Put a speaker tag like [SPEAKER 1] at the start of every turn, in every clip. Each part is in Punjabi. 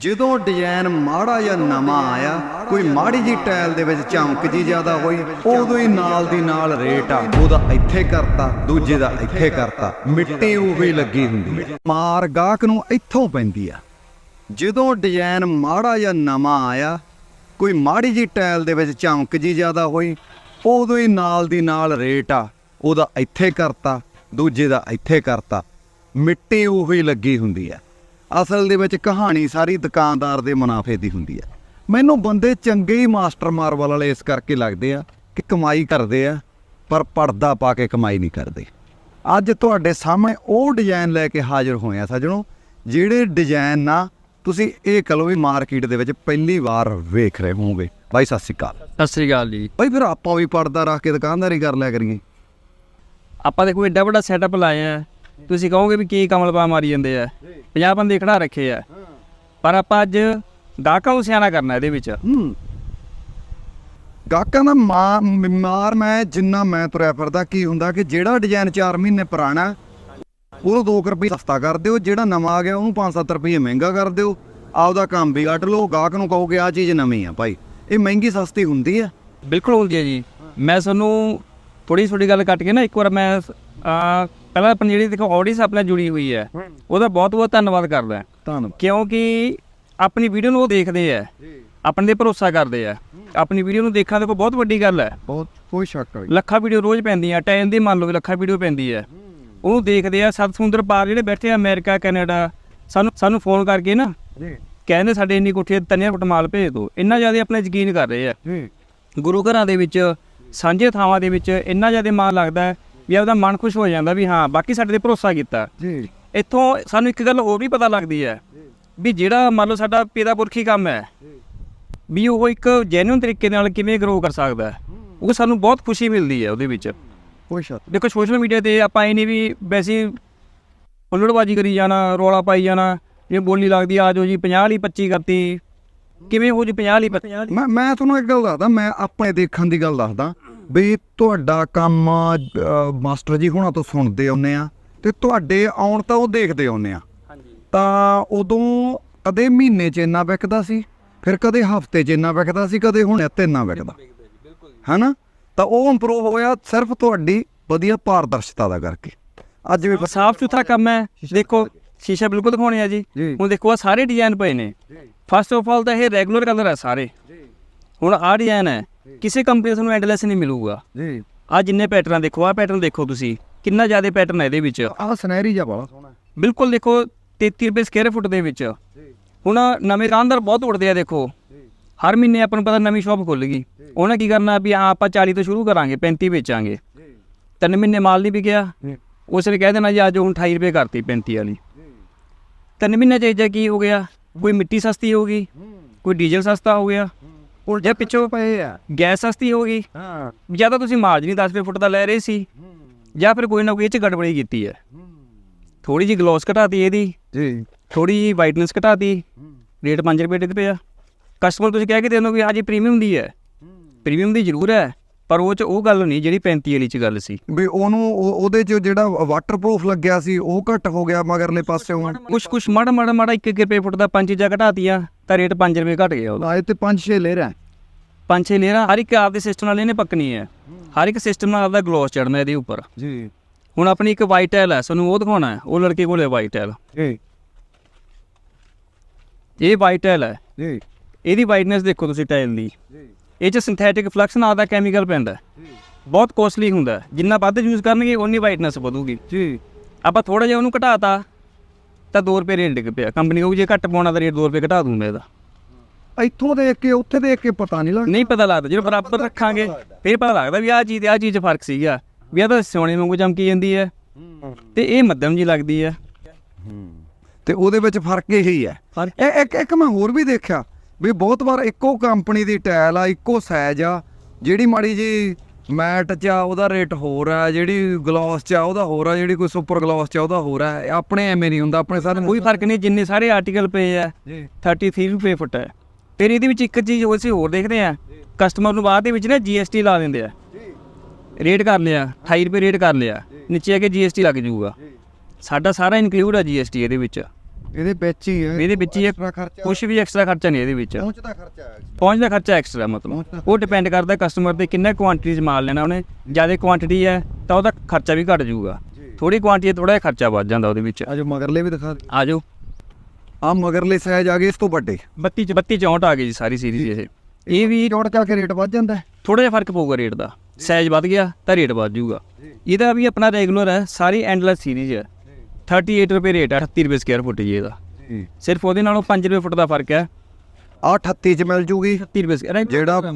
[SPEAKER 1] ਜਦੋਂ ਡਿਜ਼ਾਈਨ ਮਾੜਾ ਜਾਂ ਨਵਾਂ ਆਇਆ, ਕੋਈ ਮਾੜੀ ਜੀ ਟਾਇਲ ਦੇ ਵਿੱਚ ਚਮਕ ਜੀ ਜ਼ਿਆਦਾ ਹੋਈ, ਉਦੋਂ ਹੀ ਨਾਲ ਦੀ ਨਾਲ ਰੇਟ ਆ। ਉਹਦਾ ਇੱਥੇ ਕਰਤਾ, ਦੂਜੇ ਦਾ ਇੱਥੇ ਕਰਤਾ। ਮਿੱਟੀ ਉਹੀ ਲੱਗੀ ਹੁੰਦੀ ਹੈ ਮਾਰ ਗਾਹਕ ਨੂੰ ਇੱਥੋਂ ਪੈਂਦੀ ਆ। ਜਦੋਂ ਡਿਜ਼ਾਈਨ ਮਾੜਾ ਜਾਂ ਨਵਾਂ ਆਇਆ, ਕੋਈ ਮਾੜੀ ਜੀ ਟਾਇਲ ਦੇ ਵਿੱਚ ਚਮਕ ਜੀ ਜ਼ਿਆਦਾ ਹੋਈ, ਉਦੋਂ ਹੀ ਨਾਲ ਦੀ ਨਾਲ ਰੇਟ ਆ। ਉਹਦਾ ਇੱਥੇ ਕਰਤਾ, ਦੂਜੇ ਦਾ ਇੱਥੇ ਕਰਤਾ। ਮਿੱਟੀ ਉਹੀ ਲੱਗੀ ਹੁੰਦੀ ਆ। ਅਸਲ ਦੇ ਵਿੱਚ ਕਹਾਣੀ ਸਾਰੀ ਦੁਕਾਨਦਾਰ ਦੇ ਮੁਨਾਫੇ ਦੀ ਹੁੰਦੀ ਆ ਮੈਨੂੰ ਬੰਦੇ ਚੰਗੇ ਹੀ ਮਾਸਟਰ ਮਾਰਵਲ ਵਾਲੇ ਇਸ ਕਰਕੇ ਲੱਗਦੇ ਆ ਕਿ ਕਮਾਈ ਕਰਦੇ ਆ ਪਰ ਪਰਦਾ ਪਾ ਕੇ ਕਮਾਈ ਨਹੀਂ ਕਰਦੇ। ਅੱਜ ਤੁਹਾਡੇ ਸਾਹਮਣੇ ਉਹ ਡਿਜ਼ਾਈਨ ਲੈ ਕੇ ਹਾਜ਼ਰ ਹੋਏ ਆ ਸੱਜਣੋ ਜਿਹੜੇ ਡਿਜ਼ਾਈਨ ਨਾ ਤੁਸੀਂ ਇਹ ਕਹੋ ਵੀ ਮਾਰਕੀਟ ਦੇ ਵਿੱਚ ਪਹਿਲੀ ਵਾਰ ਵੇਖ ਰਹੇ ਹੋਵੋਗੇ। ਬਾਈ ਸਤਿ ਸ਼੍ਰੀ ਅਕਾਲ।
[SPEAKER 2] ਸਤਿ ਸ੍ਰੀ ਅਕਾਲ ਜੀ।
[SPEAKER 1] ਬਾਈ ਫਿਰ ਆਪਾਂ ਵੀ ਪਰਦਾ ਰੱਖ ਕੇ ਦੁਕਾਨਦਾਰੀ ਕਰ ਲਿਆ ਕਰੀਏ।
[SPEAKER 2] ਆਪਾਂ ਦੇਖੋ ਐਡਾ ਵੱਡਾ ਸੈਟਅਪ ਲਾਇਆ ਹੈ। ਤੁਸੀਂ ਕਹੋਗੇ ਵੀ ਕੀ ਕਮਲ ਪਾ ਮਾਰੀ ਜਾਂਦੇ ਆ? 50 ਬੰਦੇ ਖੜਾ ਰੱਖੇ ਆ। ਪਰ ਆਪਾਂ ਅੱਜ ਗਾਹਕਾਂ ਨੂੰ ਸਿਆਣਾ ਕਰਨਾ ਇਹਦੇ ਵਿੱਚ।
[SPEAKER 1] ਗਾਹਕਾਂ ਦਾ ਮਾਰ ਮੈਂ ਜਿੰਨਾ ਮੈਂ ਤੁਰਿਆ ਫਿਰਦਾ ਕੀ ਹੁੰਦਾ ਕਿ ਜਿਹੜਾ ਡਿਜ਼ਾਈਨ 4 ਮਹੀਨੇ ਪੁਰਾਣਾ ਉਹਨੂੰ 2 ਰੁਪਏ ਸਸਤਾ ਕਰ ਦਿਓ ਜਿਹੜਾ ਨਵਾਂ ਆ ਗਿਆ ਉਹਨੂੰ 5-7 ਰੁਪਏ ਮਹਿੰਗਾ ਕਰ ਦਿਓ। ਆਪਦਾ ਕੰਮ ਵੀ ਕੱਢ ਲਓ ਗਾਹਕ ਨੂੰ ਕਹੋਗੇ ਆ ਚੀਜ਼ ਨਵੀਂ ਆ ਭਾਈ। ਇਹ ਮਹਿੰਗੀ ਸਸਤੀ ਹੁੰਦੀ ਆ।
[SPEAKER 2] ਬਿਲਕੁਲ ਹੁੰਦੀ ਹੈ ਜੀ। ਮੈਂ ਤੁਹਾਨੂੰ ਥੋੜੀ ਥੋੜੀ ਗੱਲ ਕੱਟ ਕੇ ਨਾ ਇੱਕ ਵਾਰ ਮੈਂ ਆ ਪਹਿਲਾਂ ਆਪਣੀ ਜਿਹੜੀ ਦੇਖੋ ਆਡੀਅנס ਆਪਣੇ ਨਾਲ ਜੁੜੀ ਹੋਈ ਹੈ ਉਹਦਾ ਬਹੁਤ ਬਹੁਤ ਧੰਨਵਾਦ ਕਰਦਾ
[SPEAKER 1] ਧੰਨਵਾਦ।
[SPEAKER 2] ਕਿਉਂਕਿ ਆਪਣੀ ਵੀਡੀਓ ਨੂੰ ਉਹ ਦੇਖਦੇ ਆ ਆਪਣੇ ਤੇ ਭਰੋਸਾ ਕਰਦੇ ਆ ਆਪਣੀ ਵੀਡੀਓ ਨੂੰ ਦੇਖਾਂ ਦੇਖੋ ਬਹੁਤ ਵੱਡੀ ਗੱਲ ਹੈ।
[SPEAKER 1] ਬਹੁਤ ਕੋਈ ਸ਼ੱਕ ਨਹੀਂ।
[SPEAKER 2] ਲੱਖਾਂ ਵੀਡੀਓ ਰੋਜ਼ ਪੈਂਦੀਆਂ ਟਾਈਮ ਦੀ ਮੰਨ ਲਓ ਲੱਖਾਂ ਵੀਡੀਓ ਪੈਂਦੀ ਹੈ। ਉਹਨੂੰ ਦੇਖਦੇ ਆ ਸੱਤ ਸਮੁੰਦਰ ਪਾਰ ਜਿਹੜੇ ਬੈਠੇ ਆ ਅਮਰੀਕਾ ਕੈਨੇਡਾ ਸਾਨੂੰ ਸਾਨੂੰ ਫੋਨ ਕਰਕੇ ਨਾ
[SPEAKER 1] ਜੀ।
[SPEAKER 2] ਕਹਿੰਦੇ ਸਾਡੇ ਇੰਨੀ ਕੋਠੀ ਤੰਨਿਆ ਕੁੱਟ ਮਾਲ ਭੇਜ ਦਿਓ। ਇੰਨਾ ਜ਼ਿਆਦਾ ਆਪਣੇ ਯਕੀਨ ਕਰ ਰਹੇ ਆ।
[SPEAKER 1] ਜੀ।
[SPEAKER 2] ਗੁਰੂ ਘਰਾਂ ਦੇ ਵਿੱਚ ਸਾਂਝੇ ਥਾਵਾਂ ਦੇ ਵਿੱਚ ਇੰਨਾ ਜ਼ਿਆਦਾ ਮਾਣ ਲੱਗਦਾ ਵੀ ਆਪਦਾ ਮਨ ਖੁਸ਼ ਹੋ ਜਾਂਦਾ ਵੀ ਹਾਂ ਬਾਕੀ ਸਾਡੇ ਤੇ ਭਰੋਸਾ ਕੀਤਾ।
[SPEAKER 1] ਜੀ।
[SPEAKER 2] ਇੱਥੋਂ ਸਾਨੂੰ ਇੱਕ ਗੱਲ ਹੋਰ ਵੀ ਪਤਾ ਲੱਗਦੀ ਹੈ ਵੀ ਜਿਹੜਾ ਮੰਨ ਲਓ ਸਾਡਾ ਪੇਦਾ ਪੁਰਖੀ ਕੰਮ ਹੈ ਵੀ ਉਹ ਇੱਕ ਜੈਨੂਇਨ ਤਰੀਕੇ ਨਾਲ ਕਿਵੇਂ ਗਰੋ ਕਰ ਸਕਦਾ ਹੈ। ਉਹ ਸਾਨੂੰ ਬਹੁਤ ਖੁਸ਼ੀ ਮਿਲਦੀ ਹੈ ਉਹਦੇ ਵਿੱਚ।
[SPEAKER 1] ਕੋਈ ਸ਼ੱਕ
[SPEAKER 2] ਦੇਖੋ ਸੋਸ਼ਲ ਮੀਡੀਆ ਤੇ ਆਪਾਂ ਇਹ ਨਹੀਂ ਵੀ ਵੈਸੇ ਹੁੱਲੜਬਾਜੀ ਕਰੀ ਜਾਣਾ ਰੋਲਾ ਪਾਈ ਜਾਣਾ ਜੇ ਬੋਲੀ ਲੱਗਦੀ ਆ ਜਾਓ ਜੀ 50 ਵਾਲੀ 25 ਕਰਤੀ। ਕਿਵੇਂ ਹੋ ਜੀ 50 ਵਾਲੀ 50 ਵਾਲੀ
[SPEAKER 1] ਮੈਂ ਮੈਂ ਤੁਹਾਨੂੰ ਇੱਕ ਗੱਲ ਦੱਸਦਾ ਮੈਂ ਆਪਣੇ ਦੇਖਣ ਦੀ ਗੱਲ ਦੱਸਦਾ। ਵੀ ਤੁਹਾਡਾ ਕੰਮ ਮਾਸਟਰ ਜੀ ਹੁਣਾਂ ਤੋਂ ਸੁਣਦੇ ਆਉਨੇ ਆ ਤੇ ਤੁਹਾਡੇ ਆਉਣ ਤਾਂ ਉਹ ਦੇਖਦੇ ਆਉਨੇ ਆ।
[SPEAKER 2] ਹਾਂਜੀ।
[SPEAKER 1] ਤਾਂ ਉਦੋਂ ਕਦੇ ਮਹੀਨੇ 'ਚ ਇੰਨਾ ਵਿਕਦਾ ਸੀ ਫਿਰ ਕਦੇ ਹਫ਼ਤੇ 'ਚ ਇੰਨਾ ਵਿਕਦਾ ਸੀ ਕਦੇ ਹੁਣ ਇੱਥੇ ਇੰਨਾ ਵਿਕਦਾ। ਹੈਨਾ? ਤਾਂ ਉਹ ਇੰਪਰੂਵ ਹੋਇਆ ਸਿਰਫ ਤੁਹਾਡੀ ਵਧੀਆ ਪਾਰਦਰਸ਼ਤਾ ਦਾ ਕਰਕੇ। ਅੱਜ ਵੀ
[SPEAKER 2] ਸਾਫ਼ ਸੁਥਰਾ ਕੰਮ ਹੈ। ਦੇਖੋ ਸ਼ੀਸ਼ਾ ਬਿਲਕੁਲ ਦਿਖਾਉਣੇ ਆ ਜੀ। ਹੁਣ ਦੇਖੋ ਆ ਸਾਰੇ ਡਿਜ਼ਾਈਨ ਪਏ ਨੇ। ਫਸਟ ਆਫ ਆਲ ਤਾਂ ਇਹ ਰੈਗੂਲਰ ਕਲਰ ਹੈ ਸਾਰੇ। ਹੁਣ ਆਹ ਡਿਜ਼ਾਈਨ ਹੈ। ਕਿਸੇ ਕੰਪਨੀ ਤੁਹਾਨੂੰ ਐਂਡਲੈਸ ਨਹੀਂ ਮਿਲੂਗਾ।
[SPEAKER 1] ਜੀ।
[SPEAKER 2] ਆ ਜਿੰਨੇ ਪੈਟਰਨ ਦੇਖੋ ਆ ਪੈਟਰਨ ਦੇਖੋ ਤੁਸੀਂ। ਕਿੰਨਾ ਜ਼ਿਆਦਾ ਪੈਟਰਨ ਹੈ ਇਹਦੇ ਵਿੱਚ।
[SPEAKER 1] ਆਹ ਸੁਨਹਿਰੀ ਜਿਹਾ ਵਾਲਾ। ਸੋਹਣਾ
[SPEAKER 2] ਬਿਲਕੁਲ ਦੇਖੋ 33 ਰੁਪਏ ਸਕੁਅਰ ਫੁੱਟ ਦੇ ਵਿੱਚ। ਹੁਣ ਨਵੇਂ ਦੁਕਾਨਦਾਰ ਬਹੁਤ ਉੜਦੇ ਆ ਦੇਖੋ। ਹਰ ਮਹੀਨੇ ਆਪਾਂ ਨੂੰ ਪਤਾ ਨਵੀਂ ਸ਼ਾਪ ਖੁੱਲ ਗਈ। ਉਹਨੇ ਕੀ ਕਰਨਾ ਵੀ ਹਾਂ ਆਪਾਂ 40 ਤੋਂ ਸ਼ੁਰੂ ਕਰਾਂਗੇ 35 ਵੇਚਾਂਗੇ। ਤਿੰਨ ਮਹੀਨੇ ਮਾਲ ਨਹੀਂ ਵਿਕਿਆ। ਉਸ ਨੇ ਕਹਿ ਦੇਣਾ ਜੀ ਅੱਜ ਹੁਣ 28 ਰੁਪਏ ਕਰਤੀ 35 ਵਾਲੀ। ਤਿੰਨ ਮਹੀਨੇ ਚ ਇਹ ਕੀ ਹੋ ਗਿਆ? ਕੋਈ ਮਿੱਟੀ ਸਸਤੀ ਹੋ ਗਈ? ਕੋਈ ਡੀਜ਼ਲ ਸਸਤਾ ਹੋ ਗਿਆ? ਉਹ ਜੇ ਪਿੱਛੋਂ
[SPEAKER 1] ਪਏ ਆ
[SPEAKER 2] ਗੈਸ ਸਸਤੀ ਹੋ ਗਈ
[SPEAKER 1] ਹਾਂ।
[SPEAKER 2] ਜਾਂ ਤਾਂ ਤੁਸੀਂ ਮਾਰਜਨੀ 10 ਰੁਪਏ ਫੁੱਟ ਦਾ ਲੈ ਰਹੇ ਸੀ ਜਾਂ ਫਿਰ ਕੋਈ ਨਾ ਕੋਈ ਇਹ ਚ ਗੜਬੜੀ ਕੀਤੀ ਹੈ। ਥੋੜੀ ਜੀ ਗਲੋਸ ਘਟਾਤੀ ਇਹਦੀ
[SPEAKER 1] ਜੀ।
[SPEAKER 2] ਥੋੜੀ ਜੀ ਵਾਈਟਨੈਸ ਘਟਾਤੀ ਰੇਟ 5 ਰੁਪਏ ਡਿੱਗ ਪਿਆ। ਕਸਟਮਰ ਤੁਸੀਂ ਕਹਿ ਕੇ ਦੇ ਦਿੰਦੇ ਕਿ ਹਾਂਜੀ ਪ੍ਰੀਮੀਅਮ ਦੀ ਹੈ। ਪ੍ਰੀਮੀਅਮ ਦੀ ਜ਼ਰੂਰ ਹੈ। ਪਰ ਉਹ ਚ ਉਹ ਗੱਲ ਨਹੀਂ ਜਿਹੜੀ 35 ਵਾਲੀ ਚ ਗੱਲ ਸੀ।
[SPEAKER 1] ਵੀ ਉਹਨੂੰ ਉਹ- ਉਹਦੇ ਚ ਜਿਹੜਾ ਵਾਟਰਪ੍ਰੂਫ ਲੱਗਿਆ ਸੀ ਉਹ ਘੱਟ ਹੋ ਗਿਆ ਮਗਰਲੇ ਪਾਸਿਓਂ।
[SPEAKER 2] ਕੁਛ ਕੁਛ ਮਾੜਾ ਮਾੜਾ ਮਾੜਾ 1 ਰੁਪਏ ਫੁੱਟ ਦਾ ਪੰਜ ਚੀਜ਼ਾਂ ਘਟਾਤੀਆਂ ਤਾਂ ਰੇਟ 5 ਰੁਪਏ ਘਟ ਗਿਆ ਉਹਦਾ।
[SPEAKER 1] ਆਏ ਤੇ 5-6 ਲੈ ਰਿਹਾ
[SPEAKER 2] ਪੰਜ ਛੇ ਲੇਅਰਾਂ ਹਰ ਇੱਕ ਆਪਦੇ ਸਿਸਟਮ ਨਾਲ ਇਹਨੇ ਪੱਕਣੀ ਹੈ। ਹਰ ਇੱਕ ਸਿਸਟਮ ਨਾਲ ਆਪਦਾ ਗਲੋਸ ਚੜਨਾ ਇਹਦੇ ਉੱਪਰ।
[SPEAKER 1] ਜੀ।
[SPEAKER 2] ਹੁਣ ਆਪਣੀ ਇੱਕ ਵਾਈਟ ਟਾਇਲ ਹੈ ਸਾਨੂੰ ਉਹ ਦਿਖਾਉਣਾ ਹੈ ਉਹ ਲੜਕੇ ਕੋਲੇ ਵਾਈਟ ਟਾਇਲ
[SPEAKER 1] ਜੀ।
[SPEAKER 2] ਇਹ ਵਾਈਟ ਟਾਇਲ ਹੈ।
[SPEAKER 1] ਜੀ।
[SPEAKER 2] ਇਹਦੀ ਵਾਈਟਨੈਸ ਦੇਖੋ ਤੁਸੀਂ ਟਾਇਲ ਦੀ।
[SPEAKER 1] ਜੀ।
[SPEAKER 2] ਇਹ ਚ ਸਿੰਥੈਟਿਕ ਫਲਕਸ ਨਾਂ ਦਾ ਕੈਮੀਕਲ ਪੈਂਦਾ ਹੈ। ਬਹੁਤ ਕੋਸਟਲੀ ਹੁੰਦਾ ਹੈ। ਜਿੰਨਾ ਵੱਧ ਯੂਜ਼ ਕਰਨਗੇ ਉਨੀ ਵਾਈਟਨੈਸ ਵਧੂਗੀ।
[SPEAKER 1] ਜੀ।
[SPEAKER 2] ਆਪਾਂ ਥੋੜਾ ਜਿਹਾ ਉਹਨੂੰ ਘਟਾਤਾ ਤਾਂ 2 ਰੁਪਏ ਰੇਟ ਡਿੱਗ ਪਿਆ। ਕੰਪਨੀ ਕਹੂ ਜੇ ਘੱਟ ਪਾਉਣਾ ਤਾਂ ਰੇਟ 2 ਰੁਪਏ ਘਟਾ ਦੂੰਗਾ ਇਹਦਾ।
[SPEAKER 1] ਇੱਥੋਂ ਦੇਖ ਕੇ ਉੱਥੇ ਦੇਖ ਕੇ ਪਤਾ ਨਹੀਂ ਲੱਗਦਾ।
[SPEAKER 2] ਨਹੀਂ ਪਤਾ ਲੱਗਦਾ। ਜਦੋਂ ਬਰਾਬਰ ਰੱਖਾਂਗੇ ਫਿਰ ਪਤਾ ਲੱਗਦਾ ਵੀ ਆਹ ਚੀਜ਼ ਤੇ ਆਹ ਚੀਜ਼ 'ਚ ਫ਼ਰਕ ਸੀਗਾ। ਵੀ ਆਹ ਤਾਂ ਸੋਨੇ ਵਾਂਗੂ ਚਮਕੀ ਜਾਂਦੀ ਹੈ। ਤੇ ਇਹ ਮੱਧਮ ਜੀ ਲੱਗਦੀ ਹੈ।
[SPEAKER 1] ਤੇ ਉਹਦੇ ਵਿੱਚ ਫ਼ਰਕ ਇਹੀ ਹੈ। ਇਹ ਇੱਕ ਇੱਕ ਮੈਂ ਹੋਰ ਵੀ ਦੇਖਿਆ। ਵੀ ਬਹੁਤ ਵਾਰ ਇੱਕੋ ਕੰਪਨੀ ਦੀ ਟਾਇਲ ਆ ਇੱਕੋ ਸਾਈਜ਼ ਆ ਜਿਹੜੀ ਮਾੜੀ ਜੀ ਮੈਟ ਚ ਆ ਉਹਦਾ ਰੇਟ ਹੋਰ ਆ ਜਿਹੜੀ ਗਲਾਸ ਚ ਆ ਉਹਦਾ ਹੋਰ ਆ ਜਿਹੜੀ ਕੋਈ ਸੁਪਰ ਗਲਾਸ ਚ ਆ ਉਹਦਾ ਹੋਰ ਆ ਆਪਣੇ ਐਵੇਂ ਨਹੀਂ ਹੁੰਦਾ ਆਪਣੇ ਸਾਰੇ
[SPEAKER 2] ਕੋਈ ਫ਼ਰਕ ਨਹੀਂ ਜਿੰਨੇ ਸਾਰੇ ਆਰਟੀਕਲ ਪਏ ਆ
[SPEAKER 1] ਜੀ।
[SPEAKER 2] 33 ਰੁਪਏ ਫੁੱਟ ਹੈ ਫਿਰ ਇਹਦੇ ਵਿੱਚ ਇੱਕ ਚੀਜ਼ ਹੋਰ ਅਸੀਂ ਹੋਰ ਦੇਖਦੇ ਆ ਕਸਟਮਰ ਨੂੰ ਬਾਅਦ ਦੇ ਵਿੱਚ ਨਾ GST ਲਾ ਦਿੰਦੇ ਆ। ਰੇਟ ਕਰ ਲਿਆ 28 ਰੁਪਏ ਰੇਟ ਕਰ ਲਿਆ ਨੀਚੇ ਆ ਕੇ GST ਲੱਗ ਜਾਊਗਾ ਸਾਡਾ ਸਾਰਾ ਇਨਕਲੂਡ ਆ GST ਇਹਦੇ ਵਿੱਚ।
[SPEAKER 1] ਇਹਦੇ ਵਿੱਚ ਹੀ ਹੈ
[SPEAKER 2] ਇਹਦੇ ਵਿੱਚ ਹੀ
[SPEAKER 1] ਐਕਸਟਰਾ ਖਰਚਾ।
[SPEAKER 2] ਕੁਝ ਵੀ ਐਕਸਟਰਾ ਖਰਚਾ ਨਹੀਂ ਇਹਦੇ ਵਿੱਚ।
[SPEAKER 1] ਪਹੁੰਚਦਾ ਖਰਚਾ ਹੈ
[SPEAKER 2] ਪਹੁੰਚ ਦਾ ਖਰਚਾ ਐਕਸਟਰਾ ਮਤਲਬ।
[SPEAKER 1] ਪਹੁੰਚ ਦਾ
[SPEAKER 2] ਉਹ ਡਿਪੈਂਡ ਕਰਦਾ ਕਸਟਮਰ ਤੇ ਕਿੰਨਾ ਕੁਆਂਟੀਟੀ 'ਚ ਮਾਲ ਲੈਣਾ ਉਹਨੇ। ਜ਼ਿਆਦਾ ਕੁਆਂਟੀਟੀ ਹੈ ਤਾਂ ਉਹਦਾ ਖਰਚਾ ਵੀ ਘਟ ਜਾਊਗਾ। ਥੋੜੀ ਕੁਆਂਟੀਟੀ ਥੋੜਾ ਜਿਹਾ ਖਰਚਾ ਵੱਧ ਜਾਂਦਾ ਉਹਦੇ ਵਿੱਚ।
[SPEAKER 1] ਅੱਜ ਮਗਰਲੇ ਵੀ ਦਿਖਾ ਦੇ
[SPEAKER 2] ਆ ਜਾਓ
[SPEAKER 1] ਆ ਮਗਰਲੇ ਸਾਈਜ਼ ਆ ਗਏ ਇਸ ਤੋਂ ਵੱਡੇ।
[SPEAKER 2] 32 ਚ 32 64 ਆ ਗਈ ਜੀ ਸਾਰੀ ਸੀਰੀਜ਼ ਇਹ। ਇਹ ਵੀ
[SPEAKER 1] ਜੋੜ ਕਰਕੇ ਰੇਟ ਵੱਧ ਜਾਂਦਾ
[SPEAKER 2] ਥੋੜਾ ਜਿਹਾ ਫ਼ਰਕ ਪਊਗਾ ਰੇਟ ਦਾ। ਸਾਈਜ਼ ਵੱਧ ਗਿਆ ਤਾਂ ਰੇਟ ਵੱਧ ਜਾਊਗਾ। ਇਹਦਾ ਵੀ ਆਪਣਾ ਰੈਗੂਲਰ ਹੈ ਸਾਰੀ ਐਂਡਲੈਸ ਸੀਰੀਜ਼ ਹੈ। 38 ਰੁਪਏ ਰੇਟ ਹੈ 38 ਰੁਪਏ ਸਕੁਅਰ ਫੁੱਟ ਜੀ ਇਹਦਾ।
[SPEAKER 1] ਜੀ।
[SPEAKER 2] ਸਿਰਫ ਉਹਦੇ ਨਾਲੋਂ 5 ਰੁਪਏ ਫੁੱਟ ਦਾ ਫ਼ਰਕ ਹੈ।
[SPEAKER 1] ਆ 38 ਚ ਮਿਲ ਜੂਗੀ।
[SPEAKER 2] 38 ਰੁਪਏ ਸਕੁਅਰ
[SPEAKER 1] ਜਿਹੜਾ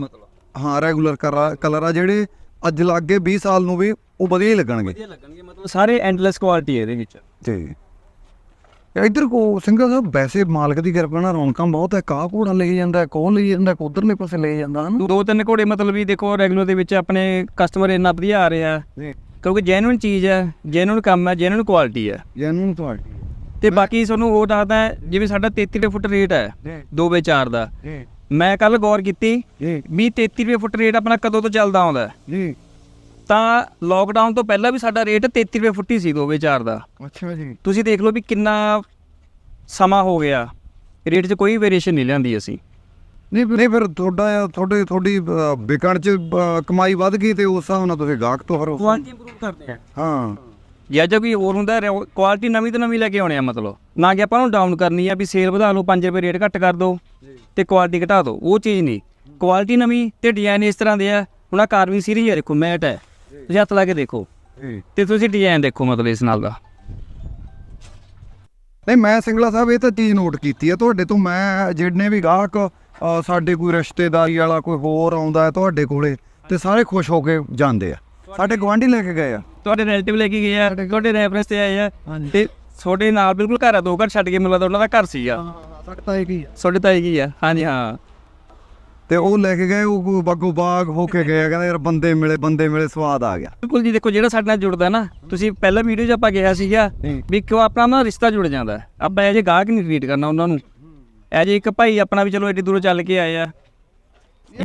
[SPEAKER 1] ਹਾਂ ਰੈਗੂਲਰ ਕਲਰ ਆ ਜਿਹੜੇ ਅੱਜ ਲੱਗੇ 20 ਸਾਲ ਨੂੰ ਵੀ ਉਹ ਵਧੀਆ ਹੀ ਲੱਗਣਗੇ।
[SPEAKER 2] ਵਧੀਆ ਲੱਗਣਗੇ ਮਤਲਬ ਸਾਰੇ ਐਂਡਲੈਸ ਕੁਆਲਿਟੀ ਹੈ ਇਹਦੇ ਵਿੱਚ।
[SPEAKER 1] ਤੇ ਇੱਧਰ ਕੋ ਸਿੰਘਾ ਸਾਹਿਬ ਵੈਸੇ ਮਾਲਕ ਦੀ ਕਿਰਪਾ ਨਾਲ ਰੌਣਕਾਂ ਬਹੁਤ ਹੈ। ਕਾਹ ਘੋੜਾ ਲਈ ਜਾਂਦਾ ਕੋਹ ਲਈ ਜਾਂਦਾ ਉਧਰਲੇ ਪਾਸੇ ਲਈ ਜਾਂਦਾ ਹਨ?
[SPEAKER 2] ਦੋ ਤਿੰਨ ਘੋੜੇ ਮਤਲਬ ਵੀ ਦੇਖੋ ਰੈਗੂਲਰ ਦੇ ਵਿੱਚ ਆਪਣੇ ਕਸਟਮਰ ਇੰਨਾ ਵਧੀਆ ਆ ਰਿਹਾ।
[SPEAKER 1] ਜੀ।
[SPEAKER 2] ਕਿਉਂਕਿ ਜੈਨੂਇਨ ਚੀਜ਼ ਹੈ ਜੈਨੂਇਨ ਕੰਮ ਹੈ jgenuine ਕੁਆਲਿਟੀ ਹੈ।
[SPEAKER 1] ਜੈਨੂਨ ਤੁਹਾਡੀ
[SPEAKER 2] ਤੇ ਬਾਕੀ ਤੁਹਾਨੂੰ ਹੋਰ ਦੱਸਦਾ ਜਿਵੇਂ ਸਾਡਾ 33 ਰੁਪਏ ਫੁੱਟ ਰੇਟ ਹੈ
[SPEAKER 1] ਜੀ।
[SPEAKER 2] 2 ਵੇ 4 ਦਾ।
[SPEAKER 1] ਜੀ।
[SPEAKER 2] ਮੈਂ ਕੱਲ ਗੌਰ ਕੀਤੀ
[SPEAKER 1] ਜੀ।
[SPEAKER 2] ਵੀ 33 ਰੁਪਏ ਫੁੱਟ ਰੇਟ ਆਪਣਾ ਕਦੋਂ ਤੋਂ ਚੱਲਦਾ ਆਉਂਦਾ ਹੈ?
[SPEAKER 1] ਜੀ।
[SPEAKER 2] ਤਾਂ ਲੋਕਡਾਊਨ ਤੋਂ ਪਹਿਲਾਂ ਵੀ ਸਾਡਾ ਰੇਟ 33 ਰੁਪਏ ਫੁੱਟ ਹੀ ਸੀ 2 ਵੇ 4 ਦਾ।
[SPEAKER 1] ਅੱਛਾ ਜੀ।
[SPEAKER 2] ਤੁਸੀਂ ਦੇਖ ਲਓ ਵੀ ਕਿੰਨਾ ਸਮਾਂ ਹੋ ਗਿਆ ਰੇਟ 'ਚ ਕੋਈ ਵੇਰੀਏਸ਼ਨ ਨਹੀਂ ਲਿਆਂਦੀ ਅਸੀਂ।
[SPEAKER 1] ਨਹੀਂ ਨਹੀਂ ਫਿਰ ਤੁਹਾਡਾ ਤੁਹਾਡੇ ਤੁਹਾਡੀ ਵਿਕਣ ਚ ਕਮਾਈ ਵੱਧ ਗਈ ਤੇ ਉਸ ਹਿਸਾਬ ਨਾਲ ਤੁਸੀਂ ਗਾਹਕ ਤੋਂ ਹਰੋ।
[SPEAKER 2] ਕੁਆਲਿਟੀ ਇੰਪਰੂਵ ਕਰਦੇ ਆ।
[SPEAKER 1] ਹਾਂ।
[SPEAKER 2] ਜਾਂ ਜੇ ਕੋਈ ਹੋਰ ਹੁੰਦਾ ਕੁਆਲਿਟੀ ਨਵੀਂ ਤੋਂ ਨਵੀਂ ਲੈ ਕੇ ਆਉਣੇ ਆ ਮਤਲਬ। ਨਾ ਕਿ ਆਪਾਂ ਨੂੰ ਡਾਊਨ ਕਰਨੀ ਆ ਵੀ ਸੇਲ ਵਧਾ ਲਓ 5 ਰੁਪਏ ਰੇਟ ਘੱਟ ਕਰ ਦਿਓ ਤੇ ਕੁਆਲਿਟੀ ਘਟਾ ਦਿਓ ਉਹ ਚੀਜ਼ ਨਹੀਂ। ਕੁਆਲਿਟੀ ਨਵੀਂ ਤੇ ਡਿਜ਼ਾਈਨ ਇਸ ਤਰ੍ਹਾਂ ਦੇ ਆ। ਹੁਣ ਆ ਕਾਰਵਿੰਗ ਸੀਰੀਜ਼ ਹੈ ਦੇਖੋ ਮੈਟ ਹੈ ਤੁਸੀਂ ਹੱਥ ਲਾ ਕੇ ਦੇਖੋ। ਤੇ ਤੁਸੀਂ ਡਿਜ਼ਾਈਨ ਦੇਖੋ ਮਤਲਬ ਇਸ ਨਾਲ ਦਾ।
[SPEAKER 1] ਨਹੀਂ ਮੈਂ ਸਿੰਗਲਾ ਸਾਹਿਬ ਇਹ ਤਾਂ ਚੀਜ਼ ਨੋਟ ਕੀਤੀ ਆ ਤੁਹਾਡੇ ਤੋਂ ਮੈਂ ਜਿੰਨੇ ਵੀ ਗਾਹਕ ਅ, ਸਾਡੇ ਕੋਈ ਰਿਸ਼ਤੇਦਾਰੀ ਵਾਲਾ ਕੋਈ ਹੋਰ ਆਉਂਦਾ ਹੈ ਤੁਹਾਡੇ ਕੋਲੇ ਤੇ ਸਾਰੇ ਖੁਸ਼ ਹੋ ਕੇ ਜਾਂਦੇ ਆ। ਸਾਡੇ ਗਵਾਂਢੀ ਲੈ ਕੇ ਗਏ ਆ।
[SPEAKER 2] ਤੁਹਾਡੇ ਰਿਲੇਟਿਵ ਲੈ ਕੇ ਗਏ ਆ ਤੁਹਾਡੇ ਰੈਫਰੈਂਸ ਤੇ ਆਏ ਆ। ਤੇ ਤੁਹਾਡੇ ਨਾਲ ਬਿਲਕੁਲ ਘਰ ਆ ਦੋ ਘਰ ਛੱਡ ਕੇ ਮਿਲਦਾ ਉਹਨਾਂ ਦਾ ਘਰ ਸੀਗਾ।
[SPEAKER 1] ਹੈ ਕੀ
[SPEAKER 2] ਤੁਹਾਡੇ ਤਾਂ ਹੈਗੀ ਆ? ਹਾਂਜੀ ਹਾਂ।
[SPEAKER 1] ਤੇ ਉਹ ਲੈ ਕੇ ਗਏ ਉਹ ਬਾਗੋ ਬਾਗ ਹੋ ਕੇ ਗਏ ਕਹਿੰਦੇ ਯਾਰ ਬੰਦੇ ਮਿਲੇ ਬੰਦੇ ਮਿਲੇ ਸਵਾਦ ਆ ਗਿਆ।
[SPEAKER 2] ਬਿਲਕੁਲ ਜੀ ਦੇਖੋ ਜਿਹੜਾ ਸਾਡੇ ਨਾਲ ਜੁੜਦਾ ਨਾ ਤੁਸੀਂ ਪਹਿਲਾਂ ਵੀਡੀਓ 'ਚ ਆਪਾਂ ਕਿਹਾ ਸੀਗਾ। ਵੀ ਕਿਉਂ ਆਪਣਾ ਨਾ ਰਿਸ਼ਤਾ ਜੁੜ ਜਾਂਦਾ। ਹੈ। ਆਪਾਂ ਇਹ ਜੇ ਗਾਹਕ ਨਹੀਂ ਟ੍ਰੀਟ ਕਰਨਾ ਉਹਨਾਂ ਨੂੰ। ਇਹ ਜੇ ਇੱਕ ਭਾਈ ਆਪਣਾ ਵੀ ਚਲੋ ਏਡੀ ਦੂਰੋਂ ਚੱਲ ਕੇ ਆਏ ਆ।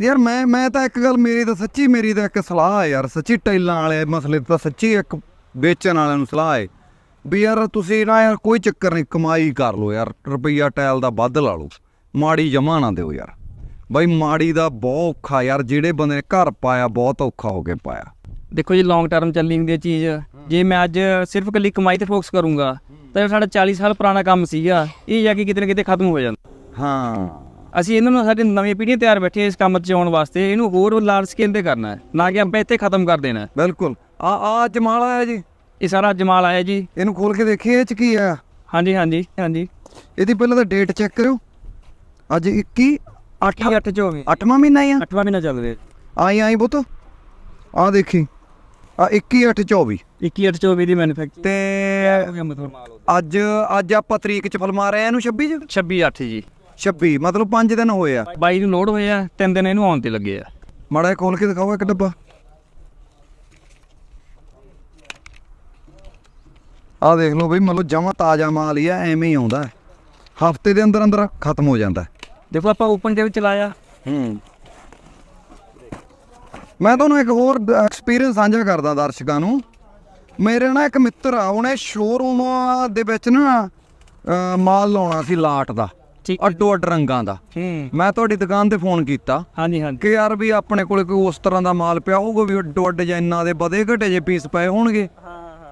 [SPEAKER 1] ਯਾਰ ਮੈਂ ਮੈਂ ਤਾਂ ਇੱਕ ਗੱਲ ਮੇਰੀ ਤਾਂ ਸੱਚੀ ਮੇਰੀ ਤਾਂ ਇੱਕ ਸਲਾਹ ਹੈ ਯਾਰ। ਸੱਚੀ ਟੈਲਾਂ ਵਾਲੇ ਮਸਲੇ ਤੇ ਸੱਚੀ ਇੱਕ ਵੇਚਣ ਵਾਲਿਆਂ ਨੂੰ ਸਲਾਹ ਹੈ ਵੀ ਯਾਰ ਤੁਸੀਂ ਨਾ ਯਾਰ ਕੋਈ ਚੱਕਰ ਨਹੀਂ ਕਮਾਈ ਕਰ ਲਓ ਯਾਰ। ਰੁਪਈਆ ਟੈਲ ਦਾ ਵੱਧ ਲਾ ਲਓ। ਮਾੜੀ ਜਮਾ ਨਾ ਦਿਓ ਯਾਰ। ਬਾਈ ਮਾੜੀ ਦਾ ਬਹੁਤ ਔਖਾ ਯਾਰ ਜਿਹੜੇ ਬੰਦੇ ਨੇ ਘਰ ਪਾਇਆ ਬਹੁਤ ਔਖਾ ਹੋ ਕੇ ਪਾਇਆ।
[SPEAKER 2] ਦੇਖੋ ਜੀ ਲੌਂਗ ਟਰਮ ਚੱਲਿੰਗ ਦੀ ਚੀਜ਼। ਜੇ ਮੈਂ ਅੱਜ ਸਿਰਫ ਇਕੱਲੀ ਕਮਾਈ ਤੇ ਫੋਕਸ ਕਰੂੰਗਾ ਤਾਂ ਸਾਡਾ 40 ਸਾਲ ਪੁਰਾਣਾ ਕੰਮ ਸੀਗਾ ਇਹ ਜਾ ਕੇ ਕਿਤੇ ਨਾ ਕਿਤੇ ਖਤਮ ਹੋ ਜਾਂਦਾ।
[SPEAKER 1] ਹਾਂ।
[SPEAKER 2] ਅਸੀਂ ਇਹਨਾਂ ਨੂੰ ਸਾਡੇ ਨਵੀਂ ਪੀੜ੍ਹੀ ਤਿਆਰ ਬੈਠੀ ਇਸ ਕੰਮ 'ਚ ਆਉਣ ਵਾਸਤੇ ਇਹਨੂੰ ਹੋਰ ਲਾਰਜ ਸਕੇਲ ਤੇ ਕਰਨਾ ਹੈ। ਨਾ ਕਿ ਆਪਾਂ ਇੱਥੇ ਖਤਮ ਕਰ ਦੇਣਾ ਹੈ।
[SPEAKER 1] ਬਿਲਕੁਲ। ਆ ਆ ਜਮਾਲ ਆਇਆ ਜੀ।
[SPEAKER 2] ਇਹ ਸਾਰਾ ਜਮਾਲ ਆਇਆ ਜੀ।
[SPEAKER 1] ਇਹਨੂੰ ਖੋਲ ਕੇ ਦੇਖੀਏ ਇਹ ਚ ਕੀ ਆ?
[SPEAKER 2] ਹਾਂਜੀ ਹਾਂਜੀ ਹਾਂਜੀ।
[SPEAKER 1] ਇਹਦੀ ਪਹਿਲਾਂ ਤਾਂ ਡੇਟ ਚੈੱਕ ਕਰਿਓ। ਅੱਜ 21 8
[SPEAKER 2] 8 24
[SPEAKER 1] 8ਵਾਂ ਮਹੀਨਾ ਹੀ ਆ।
[SPEAKER 2] 8ਵਾਂ ਮਹੀਨਾ ਚੱਲ ਰਿਹਾ
[SPEAKER 1] ਆਈ ਆਈ ਬੁੱਤ। ਆ ਦੇਖੀ। ਆ 21 8 24
[SPEAKER 2] 21 8 24 ਦੀ ਮੈਨੂਫੈਕਚਰ
[SPEAKER 1] ਤੇ
[SPEAKER 2] ਹੋ ਗਿਆ ਮਤਲਬ? ਮਾਲ
[SPEAKER 1] ਅੱਜ ਅੱਜ ਆਪਾਂ ਤਰੀਕ ਚ ਫਿਲਮਾ ਰਹੇ ਆ ਇਹਨੂੰ 26 ਚ?
[SPEAKER 2] 26 8 ਜੀ।
[SPEAKER 1] 26 ਮਤਲਬ 5 ਦਿਨ ਹੋਏ ਆ।
[SPEAKER 2] 22 ਨੂੰ ਲੋਡ ਹੋਇਆ ਤਿੰਨ ਦਿਨ ਇਹਨੂੰ ਆਉਣ ਤੇ ਲੱਗੇ ਆ।
[SPEAKER 1] ਮਾੜਾ ਜਿਹਾ ਖੋਲ ਕੇ ਦਿਖਾਓ ਇੱਕ ਡੱਬਾ। ਆ ਦੇਖ ਲਓ ਬਈ ਮਤਲਬ ਜਮਾ ਤਾਜ਼ਾ ਮਾਲ ਹੀ ਆ ਐਵੇਂ ਹੀ ਆਉਂਦਾ। ਹਫ਼ਤੇ ਦੇ ਅੰਦਰ ਅੰਦਰ ਖਤਮ ਹੋ ਜਾਂਦਾ।
[SPEAKER 2] ਦੇਖੋ ਆਪਾਂ ਓਪਨ ਦੇ ਵਿੱਚ ਚਲਾਇਆ।
[SPEAKER 1] ਹੂੰ। ਮੈਂ ਤੁਹਾਨੂੰ ਇੱਕ ਹੋਰ ਐਕਸਪੀਰੀਅੰਸ ਸਾਂਝਾ ਕਰਦਾ ਦਰਸ਼ਕਾਂ ਨੂੰ। ਮੇਰੇ ਨਾਲ ਇੱਕ ਮਿੱਤਰ ਆ ਉਹਨੇ ਸ਼ੋਰੂਮ ਦੇ ਵਿੱਚ ਨਾ ਮਾਲ ਲਾਉਣਾ ਸੀ ਲਾਟ ਦਾ। ਅੱਡੋ ਅੱਡ ਰੰਗਾਂ ਦਾ। ਮੈਂ ਤੁਹਾਡੀ ਦੁਕਾਨ ਤੇ ਫੋਨ ਕੀਤਾ।
[SPEAKER 2] ਹਾਂਜੀ ਹਾਂਜੀ।
[SPEAKER 1] ਕਿ ਯਾਰ ਵੀ ਆਪਣੇ ਕੋਲੇ ਕੋਈ ਉਸ ਤਰ੍ਹਾਂ ਦਾ ਮਾਲ ਪਿਆ ਹੋਊਗਾ ਵੀ ਅੱਡੋ ਅੱਡ ਡਿਜ਼ਾਈਨਾਂ ਦੇ ਵਧੇ ਘਟੇ ਜੇ ਪੀਸ ਪਏ ਹੋਣਗੇ।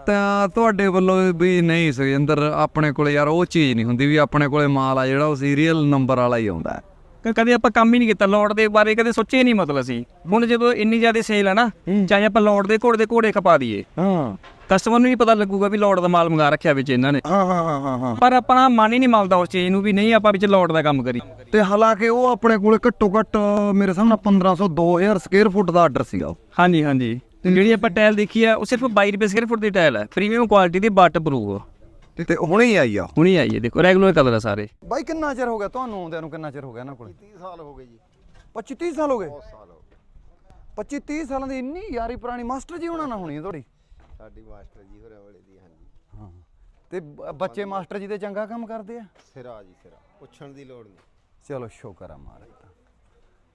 [SPEAKER 1] ਤਾਂ ਤੁਹਾਡੇ ਵੱਲੋਂ ਵੀ ਨਹੀਂ ਸੁਖਜਿੰਦਰ ਆਪਣੇ ਕੋਲੇ ਯਾਰ ਉਹ ਚੀਜ਼ ਨਹੀਂ ਹੁੰਦੀ ਵੀ ਆਪਣੇ ਕੋਲੇ ਮਾਲ ਆ ਜਿਹੜਾ ਉਹ ਸੀਰੀਅਲ ਨੰਬਰ ਵਾਲਾ ਹੀ ਆਉਂਦਾ।
[SPEAKER 2] ਕਦੇ ਆਪਾਂ ਕੰਮ ਹੀ ਨਹੀਂ ਕੀਤਾ ਲੋਡ ਦੇ ਬਾਰੇ ਕਦੇ ਸੋਚਿਆ ਨਹੀਂ ਮਤਲਬ ਅਸੀਂ। ਹੁਣ ਜਦੋਂ ਇੰਨੀ ਜ਼ਿਆਦਾ ਸੇਲ ਹੈ ਨਾ ਚਾਹੇ ਆਪਾਂ ਲੋਡ ਦੇ ਘੋੜੇ ਦੇ ਘੋੜੇ ਖਪਾ ਦਈਏ।
[SPEAKER 1] ਹਾਂ।
[SPEAKER 2] ਕਸਟਮਰ ਨੂੰ ਵੀ ਪਤਾ ਲੱਗੂਗਾ ਵੀ ਲੋਡ ਦਾ ਮਾਲ ਮੰਗਾ ਰੱਖਿਆ ਵਿੱਚ ਇਹਨਾਂ ਨੇ।
[SPEAKER 1] ਹਾਂ ਹਾਂ ਹਾਂ ਹਾਂ ਹਾਂ।
[SPEAKER 2] ਪਰ ਆਪਣਾ ਮਨ ਹੀ ਨਹੀਂ ਮਲਦਾ ਉਸ ਚੀਜ਼ ਨੂੰ ਵੀ ਨਹੀਂ ਆਪਾਂ ਵਿੱਚ ਲੋਡ ਦਾ ਕੰਮ ਕਰੀ।
[SPEAKER 1] ਤੇ ਹਾਲਾਂਕਿ ਉਹ ਆਪਣੇ ਕੋਲੇ ਘੱਟੋ ਘੱਟ ਮੇਰੇ ਸਾਹਮਣੇ 1500 2000 ਸਕੁਅਰ ਫੁੱਟ ਦਾ ਆਰਡਰ ਸੀਗਾ ਉਹ।
[SPEAKER 2] ਹਾਂਜੀ ਹਾਂਜੀ। ਤੇ ਜਿਹੜੀ ਆਪਾਂ ਟਾਇਲ ਦੇਖੀ ਆ ਉਹ ਸਿਰਫ 22 ਰੁਪਏ ਸਕੁਅਰ ਫੁੱਟ ਦੀ ਟਾਇਲ ਹੈ। ਪ੍ਰੀਮੀਅਮ ਕੁਆਲਿਟੀ ਦੀ ਵਾਟਰ ਪ੍ਰੂਫ
[SPEAKER 1] ਤੇ- ਤੇ ਹੁਣੇ ਹੀ ਆਈ ਆ।
[SPEAKER 2] ਹੁਣੀ ਆਈ ਹੈ ਦੇਖੋ ਰੈਗੂਲਰ ਕਲਰ ਆ ਸਾਰੇ।
[SPEAKER 1] ਬਾਈ ਕਿੰਨਾ ਚਿਰ ਹੋ ਗਿਆ ਤੁਹਾਨੂੰ ਆਉਂਦਿਆਂ ਨੂੰ ਕਿੰਨਾ ਚਿਰ ਹੋ ਗਿਆ ਇਹਨਾਂ ਕੋਲੇ?
[SPEAKER 3] 30 ਸਾਲ ਹੋ ਗਏ ਜੀ।
[SPEAKER 1] 25 30 ਸਾਲ ਹੋ ਗਏ?
[SPEAKER 3] ਬਹੁਤ ਸਾਲ ਹੋ ਗਏ।
[SPEAKER 1] 25 30 ਸਾਲਾਂ ਦੀ ਇੰਨੀ ਯਾਰੀ ਪੁਰਾਣੀ ਮਾਸਟਰ ਜੀ ਹੋਣਾ ਨਾ ਹੋਣੀ ਹੈ ਤੁਹਾਡੀ।
[SPEAKER 3] ਸਾਡੀ ਮਾਸਟਰ ਜੀ ਹੋਰਾਂ ਵਾਲੇ ਦੀ ਹਾਂਜੀ।
[SPEAKER 1] ਹਾਂ। ਤੇ ਬ- ਬੱਚੇ ਮਾਸਟਰ ਜੀ ਦੇ ਚੰਗਾ ਕੰਮ ਕਰਦੇ ਆ?
[SPEAKER 3] ਸਿਰਾ ਜੀ ਸਿਰਾ। ਪੁੱਛਣ ਦੀ ਲੋੜ ਨਹੀਂ।
[SPEAKER 1] ਚਲੋ ਸ਼ੁਕਰ ਆ ਮਾਲਕ ਦਾ।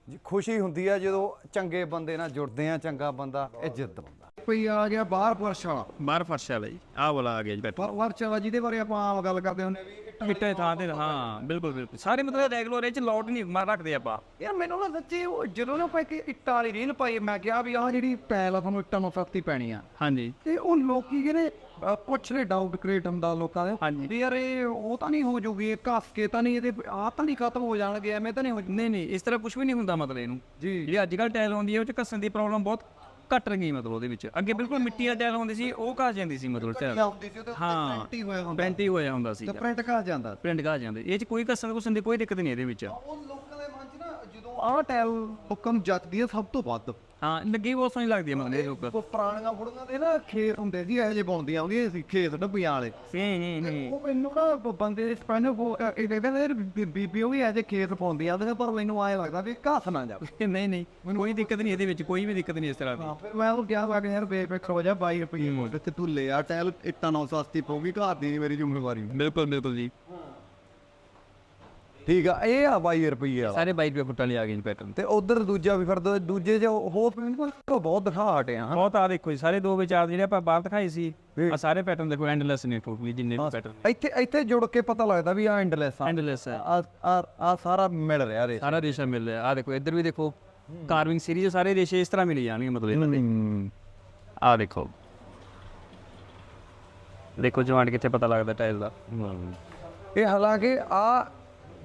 [SPEAKER 1] ਜੀ ਖੁਸ਼ੀ ਹੁੰਦੀ ਆ ਜਦੋਂ ਚੰਗੇ ਬੰਦੇ ਨਾਲ ਜੁੜਦੇ ਆ ਚੰਗਾ ਬੰਦਾ ਇੱਜ਼ਤ ਬੰਦਾ ਪਈ ਆ ਗਿਆ ਬਾਹਰ ਫਰਸ਼ ਵਾਲਾ?
[SPEAKER 2] ਬਾਹਰ ਫਰਸ਼ ਵਾਲਾ ਜੀ ਆਹ ਵਾਲਾ ਆ ਗਿਆ ਜੀ
[SPEAKER 1] ਪਰ ਫਰਸ਼ ਵਾਲਾ ਜਿਹਦੇ ਬਾਰੇ ਆਪਾਂ ਆਮ ਗੱਲ ਕਰਦੇ ਹੁੰਦੇ ਵੀ
[SPEAKER 2] ਦੀ ਥਾਂ ਤੇ ਹਾਂ ਬਿਲਕੁਲ ਬਿਲਕੁਲ। ਸਾਰੇ ਮਤਲਬ ਰੈਗੂਲਰ ਇਹ ਚ ਲੋਟ ਨਹੀਂ ਮਾਰ ਰੱਖਦੇ ਆਪਾਂ।
[SPEAKER 1] ਯਾਰ ਮੈਨੂੰ ਨਾ ਸੱਚੀ ਉਹ ਜਦੋਂ ਨਾ ਆਪਾਂ ਇੱਕ ਇੱਟਾਂ ਵਾਲੀ ਰੀਲ ਪਾਈ ਮੈਂ ਕਿਹਾ ਵੀ ਆਹ ਜਿਹੜੀ ਪੈਲ ਆ ਤੁਹਾਨੂੰ ਇੱਟਾਂ ਨੂੰ ਸਸਤੀ ਪੈਣੀ ਆ।
[SPEAKER 2] ਹਾਂਜੀ।
[SPEAKER 1] ਤੇ ਉਹ ਲੋਕੀ ਜਿਹੜੇ ਅਹ, ਪੁੱਛ ਰਹੇ ਡਾਊਟ ਕ੍ਰੀਏਟ ਹੁੰਦਾ ਲੋਕਾਂ ਦੇ
[SPEAKER 2] ਹਾਂਜੀ।
[SPEAKER 1] ਵੀ ਯਾਰ ਇਹ ਉਹ ਤਾਂ ਨਹੀਂ ਹੋ ਜੂਗੀ ਇਹ ਘਸ ਕੇ ਤਾਂ ਨਹੀਂ ਇਹਦੇ ਆਹ ਤਾਂ ਨਹੀਂ ਖਤਮ ਹੋ ਜਾਣਗੇ ਐਵੇਂ ਤਾਂ ਨਹੀਂ ਹੋ
[SPEAKER 2] ਨਹੀਂ ਨਹੀਂ ਇਸ ਤਰ੍ਹਾਂ ਕੁਝ ਵੀ ਨਹੀਂ ਹੁੰਦਾ ਮਤਲਬ ਇਹਨੂੰ।
[SPEAKER 1] ਜੀ।
[SPEAKER 2] ਜਿਹੜੀ ਅੱਜ ਕੱਲ੍ਹ ਟਾਇਲ ਆਉਂਦੀ ਹੈ ਉਹ ਚ ਘੱਸਣ ਦੀ ਪ੍ਰੋਬਲਮ ਬਹੁਤ ਘੱਟ ਰਹੀ ਮਤਲਬ ਉਹਦੇ ਵਿੱਚ। ਅੱਗੇ ਬਿਲਕੁਲ ਮਿੱਟੀ ਦਾ ਟਾਇਲ ਹੁੰਦੀ ਸੀ ਉਹ ਘਸ ਜਾਂਦੀ ਸੀ ਮਤਲਬ ਟਾਇਲ
[SPEAKER 1] ਸੀ
[SPEAKER 2] ਹਾਂ
[SPEAKER 1] ਪ੍ਰਿੰਟ ਹੀ ਹੋਇਆ ਹੁੰਦਾ।
[SPEAKER 2] ਪੈਂਟੀ ਹੋਇਆ ਹੁੰਦਾ ਸੀ।
[SPEAKER 1] ਤੇ ਪ੍ਰਿੰਟ ਘਸ ਜਾਂਦਾ।
[SPEAKER 2] ਪ੍ਰਿੰਟ ਘਸ ਜਾਂਦੇ। ਇਹ ਚ ਕੋਈ ਘੱਸਣ ਘੁੱਸਣ ਦੀ ਕੋਈ ਦਿੱਕਤ ਨਹੀਂ ਇਹਦੇ ਵਿੱਚ।
[SPEAKER 1] ਉਹ ਲੋਕਾਂ ਦੇ ਮਨ 'ਚ ਨਾ ਜਦੋਂ ਆਹ ਟੈਲ ਲੋਕਾਂ ਨੂੰ ਜੱਜਦੀ ਹੈ ਸਭ ਤੋਂ ਵੱਧ।
[SPEAKER 2] ਹਾਂ ਲੱਗੀ ਬਹੁਤ ਸੋਹਣੀ ਲੱਗਦੀ ਹੈ ਇਹ ਲੋਕ
[SPEAKER 1] ਉਹ ਪੁਰਾਣੀਆਂ ਬੁੜੀਆਂ ਦੇ ਨਾ ਖੇਤ ਹੁੰਦੇ ਸੀ ਇਹੋ ਜਿਹੇ ਬਣਦੀਆਂ ਆਉਂਦੀਆਂ ਸੀ ਖੇਤ ਡੱਬੀਆਂ ਵਾਲੇ।
[SPEAKER 2] ਹੂੰ ਹੂੰ ਹੂੰ।
[SPEAKER 1] ਉਹ ਮੈਨੂੰ ਨਾ ਬ- ਬੰਦੇ ਦੇ ਸਪੈਨ ਉਹ ਇਹ ਕਹਿੰਦੇ ਨੇ ਬੀ- ਬੀਬੀ ਉਹ ਵੀ ਐਜੇ ਖੇਤ ਪਾਉਂਦੀਆਂ ਉਹਦੇ ਪਰ ਮੈਨੂੰ ਆਏ ਲੱਗਦਾ ਵੀ ਘਾਸ ਨਾ ਜਾਵੇ।
[SPEAKER 2] ਨਹੀਂ ਨਹੀਂ ਕੋਈ ਦਿੱਕਤ ਨਹੀਂ ਇਹਦੇ ਵਿੱਚ ਕੋਈ ਵੀ ਦਿੱਕਤ ਨਹੀਂ ਇਸ ਤਰ੍ਹਾਂ ਦੀ।
[SPEAKER 1] ਹਾਂ ਫਿਰ ਮੈਂ ਉਹ ਕਿਹਾ ਵਾ ਕਿ ਯਾਰ ਬੇਬੇ ਖਰੋ ਜਾ 22 ਰੁਪਏ ਮੋੜ ਤੇ ਤੂੰ ਲੈ ਆ ਟੈਲ ਇੱਟਾਂ ਨਾਲ ਸਸਤੀ ਪਊਗੀ ਘਰ ਦੀ ਨਹੀਂ ਮੇਰੀ ਜ਼ਿੰਮੇਵਾਰੀ।
[SPEAKER 2] ਬਿਲਕੁਲ ਬਿਲਕੁਲ ਜੀ।
[SPEAKER 1] ਠੀਕ ਆ ਇਹ ਆ 22 ਰੁਪਏ ਵਾਲਾ।
[SPEAKER 2] ਸਾਰੇ 22 ਰੁਪਏ ਫੁੱਟ ਵਾਲੇ ਆ ਗਏ ਜੀ ਪੈਟਰਨ
[SPEAKER 1] ਤੇ। ਉਧਰ ਦੂਜਾ ਵੀ ਫਿਰ ਦੋ- ਦੂਜੇ ਜੋ ਹੋਰ ਪ੍ਰਿੰਟ ਕੋ ਬਹੁਤ ਦਿਖਾ ਹਟੇ ਆ
[SPEAKER 2] ਬਹੁਤ ਆ ਦੇਖੋ ਜੀ ਸਾਰੇ ਦੋ ਵਿਚਾਰ ਜਿਹੜੇ ਆਪਾਂ ਬਾਹਰ ਦਿਖਾਏ ਸੀ ਆ ਸਾਰੇ ਪੈਟਰਨ ਦੇਖੋ ਐਂਡਲੈਸ ਨੇ ਟੋਟਲੀ ਜਿੰਨੇ ਵੀ ਪੈਟਰਨ
[SPEAKER 1] ਇੱਥੇ ਇੱਥੇ ਜੁੜ ਕੇ ਪਤਾ ਲੱਗਦਾ ਵੀ ਆ ਐਂਡਲੈਸ ਆ।
[SPEAKER 2] ਐਂਡਲੈਸ ਹੈ।
[SPEAKER 1] ਆ ਆ- ਆ ਸਾਰਾ ਮਿਲ ਰਿਹਾ ਰੇ
[SPEAKER 2] ਸਾਰਾ ਰੇਸ਼ਾ ਮਿਲ ਰਿਹਾ। ਆ ਦੇਖੋ ਇੱਧਰ ਵੀ ਦੇਖੋ ਕਾਰਵਿੰਗ ਸੀਰੀਜ਼ ਸਾਰੇ ਰੇਸ਼ੇ ਇਸ ਤਰ੍ਹਾਂ ਮਿਲ ਜਾਣਗੇ ਮਤਲਬ ਇਹਨਾਂ ਦੇ। ਆ ਦੇਖੋ। ਦੇਖੋ ਜਵਾਂਟ ਕਿੱਥੇ ਪਤਾ ਲੱਗਦਾ ਟਾਇਲ ਦਾ।
[SPEAKER 1] ਇਹ ਹਾਲਾਂਕਿ ਆ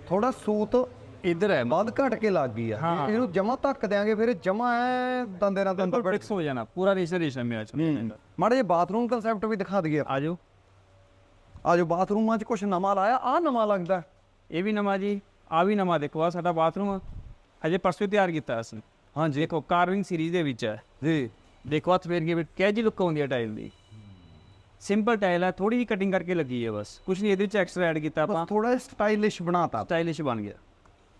[SPEAKER 1] ਥੋੜਾ ਸੂਤ
[SPEAKER 2] ਇੱਧਰ ਹੈ।
[SPEAKER 1] ਵੱਧ ਘਟ ਕੇ ਲੱਗ ਗਈ ਆ। ਇਹਨੂੰ ਜਮਾ ਧੱਕ ਦਿਆਂਗੇ ਫਿਰ ਜਮਾ ਐ ਦੰਦੇ ਨਾਲ ਦੰਦ
[SPEAKER 2] ਫਿਕਸ ਹੋ ਜਾਣਾ। ਪੂਰਾ ਰੇਸ਼ਾ ਰੇਸ਼ਾ ਮਿਲ ਜਾਣਾ
[SPEAKER 1] ਮਾੜੇ ਜੇ ਬਾਥਰੂਮ ਕਨਸੈਪਟ ਵੀ ਦਿਖਾ ਦਈਏ
[SPEAKER 2] ਆ ਜਾਓ
[SPEAKER 1] ਆ ਜੋ ਬਾਥਰੂਮਾਂ 'ਚ ਕੁਝ ਨਵਾਂ ਲਾਇਆ ਆ ਨਵਾਂ ਲੱਗਦਾ।
[SPEAKER 2] ਇਹ ਵੀ ਨਵਾਂ ਜੀ ਆ ਵੀ ਨਵਾਂ ਦੇਖੋ ਆ ਸਾਡਾ ਬਾਥਰੂਮ ਹਜੇ ਪਰਸੋਂ ਹੀ ਤਿਆਰ ਕੀਤਾ ਅਸੀਂ।
[SPEAKER 1] ਹਾਂਜੀ।
[SPEAKER 2] ਦੇਖੋ ਕਾਰਵਿੰਗ ਸੀਰੀਜ਼ ਦੇ ਵਿੱਚ ਹੈ।
[SPEAKER 1] ਜੀ।
[SPEAKER 2] ਦੇਖੋ ਹੱਥ ਫੇਰ ਕੇ ਕਿਹ ਜੀ ਲੁੱਕ ਆਉਂਦੀ ਹੈ ਟਾਈਲ ਦੀ। ਸਿੰਪਲ ਟਾਈਲ ਹੈ ਥੋੜੀ ਜਿਹੀ ਕਟਿੰਗ ਕਰਕੇ ਲੱਗੀ ਹੈ ਬਸ। ਕੁਝ ਨਹੀਂ ਇਹਦੇ ਵਿੱਚ ਐਕਸਟਰਾ ਐਡ ਕੀਤਾ ਆਪਾਂ।
[SPEAKER 1] ਥੋੜਾ ਸਟਾਈਲਿਸ਼ ਬਣਾਤਾ।
[SPEAKER 2] ਸਟਾਈਲਿਸ਼ ਬਣ ਗਿਆ।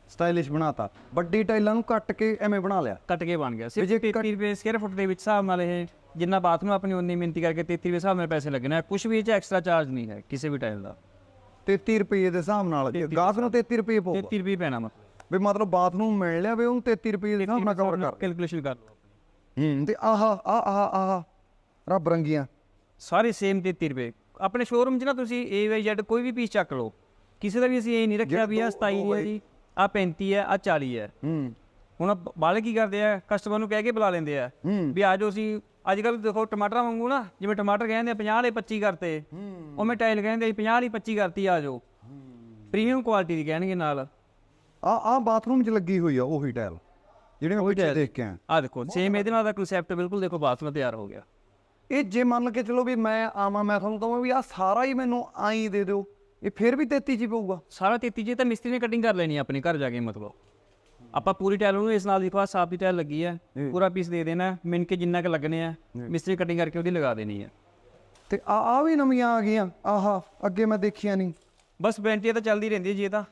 [SPEAKER 1] ਸਟਾਈਲਿਸ਼ ਬਣਾਤਾ। ਵੱਡੀ ਟਾਈਲਾਂ ਨੂੰ ਕੱਟ ਕੇ ਐਵੇਂ ਬਣਾ ਲਿਆ।
[SPEAKER 2] ਕੱਟ ਕੇ ਬਣ ਗਿਆ। ਸਿਰਫ
[SPEAKER 1] ਜੇ
[SPEAKER 2] 33 ਰੁਪਏ ਸਕੁਅਰ ਫੁੱਟ ਦੇ ਵਿੱਚ ਹਿਸਾਬ ਨਾਲ ਇਹ ਜਿੰਨਾ ਬਾਥਰੂਮ ਆਪਣੀ ਉਨੀ ਮਿਹਨਤੀ ਕਰਕੇ 33 ਰੁਪਏ ਹਿਸਾਬ ਨਾਲ ਪੈਸੇ ਲੱਗਣੇ ਆ। ਕੁਝ ਵੀ ਇਹ ਚ ਐਕਸਟਰਾ ਚਾਰਜ ਨਹੀਂ ਹੈ ਕਿਸੇ ਵੀ ਟਾਈਲ ਦਾ।
[SPEAKER 1] 33 ਰੁਪਏ ਦੇ ਹਿਸਾਬ ਨਾਲ। ਗਾਹਕ ਨੂੰ 33 ਰੁਪਏ ਪਊਗਾ।
[SPEAKER 2] 33 ਰੁਪਏ ਪੈਣਾ ਮਤਲਬ
[SPEAKER 1] ਵੀ ਮਤਲਬ ਬਾਥਰੂਮ ਮਿਲ ਲਿਆ ਵੀ ਉਹਨੂੰ 33 ਰੁਪਏ ਦੇ ਹਿਸਾਬ ਨਾਲ ਕਵਰ ਕਰ।
[SPEAKER 2] ਕੈਲਕੂਲੇਸ਼ਨ ਕਰ ਲਓ
[SPEAKER 1] ਹੂੰ ਤੇ ਆਹ ਆਹ ਆਹ ਆਹ। ਰੱਬ ਰੰਗੀਆਂ।
[SPEAKER 2] ਸਾਰੇ ਸੇਮ 33 ਰੁਪਏ ਆਪਣੇ ਸ਼ੋਰੂਮ 'ਚ ਨਾ ਤੁਸੀਂ A ਵਾਈ Z ਕੋਈ ਵੀ ਪੀਸ ਚੱਕ ਲਓ। ਕਿਸੇ ਦਾ ਵੀ ਅਸੀਂ ਇਹ ਨਹੀਂ ਰੱਖਿਆ ਵੀ ਆ 27 ਹੈ ਜੀ ਆ 35 ਹੈ ਆ 40 ਹੈ।
[SPEAKER 1] ਹੂੰ।
[SPEAKER 2] ਹੁਣ ਬਾਲੇ ਕੀ ਕਰਦੇ ਆ? ਕਸਟਮਰ ਨੂੰ ਕਹਿ ਕੇ ਬੁਲਾ ਲੈਂਦੇ ਆ ਵੀ ਆ ਜਾਓ ਅਸੀਂ ਅੱਜ ਕੱਲ੍ਹ ਦੇਖੋ ਟਮਾਟਰਾਂ ਵਾਂਗੂ ਨਾ ਜਿਵੇਂ ਟਮਾਟਰ ਕਹਿੰਦੇ ਆ 50 ਵਾਲੇ 25 ਕਰਤੇ। ਉਵੇਂ ਟਾਈਲ ਕਹਿੰਦੇ ਆ 50 ਵਾਲੀ 25 ਕਰਤੀ ਆ ਜਾਓ। ਪ੍ਰੀਮੀਅਮ ਕੁਆਲਿਟੀ ਦੀ ਕਹਿਣਗੇ ਨਾਲ।
[SPEAKER 1] ਆ ਆ ਬਾਥਰੂਮ 'ਚ ਲੱਗੀ ਹੋਈ ਆ ਉਹੀ ਟਾਇਲ। ਜਿਹੜੇ ਮੈਂ ਪਿੱਛੇ ਦੇਖ ਕੇ
[SPEAKER 2] ਆ ਦੇਖੋ ਸੇਮ ਇਹਦੇ ਨਾਲ ਦਾ ਕਨਸੈਪਟ ਬਿਲਕੁਲ ਦੇਖੋ ਬਾਥਰੂਮ ਤਿਆਰ ਹੋ ਗਿਆ।
[SPEAKER 1] ਇਹ ਜੇ ਮੰਨ ਕੇ ਚਲੋ ਵੀ ਮੈਂ ਆਵਾਂ ਮੈਂ ਤੁਹਾਨੂੰ ਕਹਾਂ ਵੀ ਆ ਸਾਰਾ ਹੀ ਮੈਨੂੰ ਆਈ ਦੇ ਦਿਓ ਇਹ ਫਿਰ ਵੀ 33 ਚ ਹੀ ਪਊਗਾ।
[SPEAKER 2] ਸਾਰਾ 33 ਜੇ ਤਾਂ ਮਿਸਤਰੀ ਨੇ ਕਟਿੰਗ ਕਰ ਲੈਣੀ ਆਪਣੇ ਘਰ ਜਾ ਕੇ ਮਤਲਬ। ਆਪਾਂ ਪੂਰੀ ਟਾਇਲ ਨੂੰ ਇਸ ਨਾਲ ਦੇਖੋ ਆ ਸਾਫ਼ ਦੀ ਟਾਇਲ ਲੱਗੀ ਹੈ ਪੂਰਾ ਪੀਸ ਦੇ ਦੇਣਾ ਮਿਣ ਕੇ ਜਿੰਨਾ ਕ ਲੱਗਣੇ ਆ ਮਿਸਤਰੀ ਕਟਿੰਗ ਕਰਕੇ ਉਹਦੀ ਲਗਾ ਦੇਣੀ ਹੈ
[SPEAKER 1] ਤੇ ਆ ਆ ਵੀ ਨਵੀਆਂ ਆ ਗਈਆਂ ਆਹਾ ਅੱਗੇ ਮੈਂ ਦੇਖੀਆਂ ਨਹੀਂ।
[SPEAKER 2] ਬਸ ਬੈਂਟਰੀ ਤਾਂ ਚੱਲਦੀ ਰਹਿੰਦੀ ਹੈ ਜੀ ਇਹ ਤਾਂ।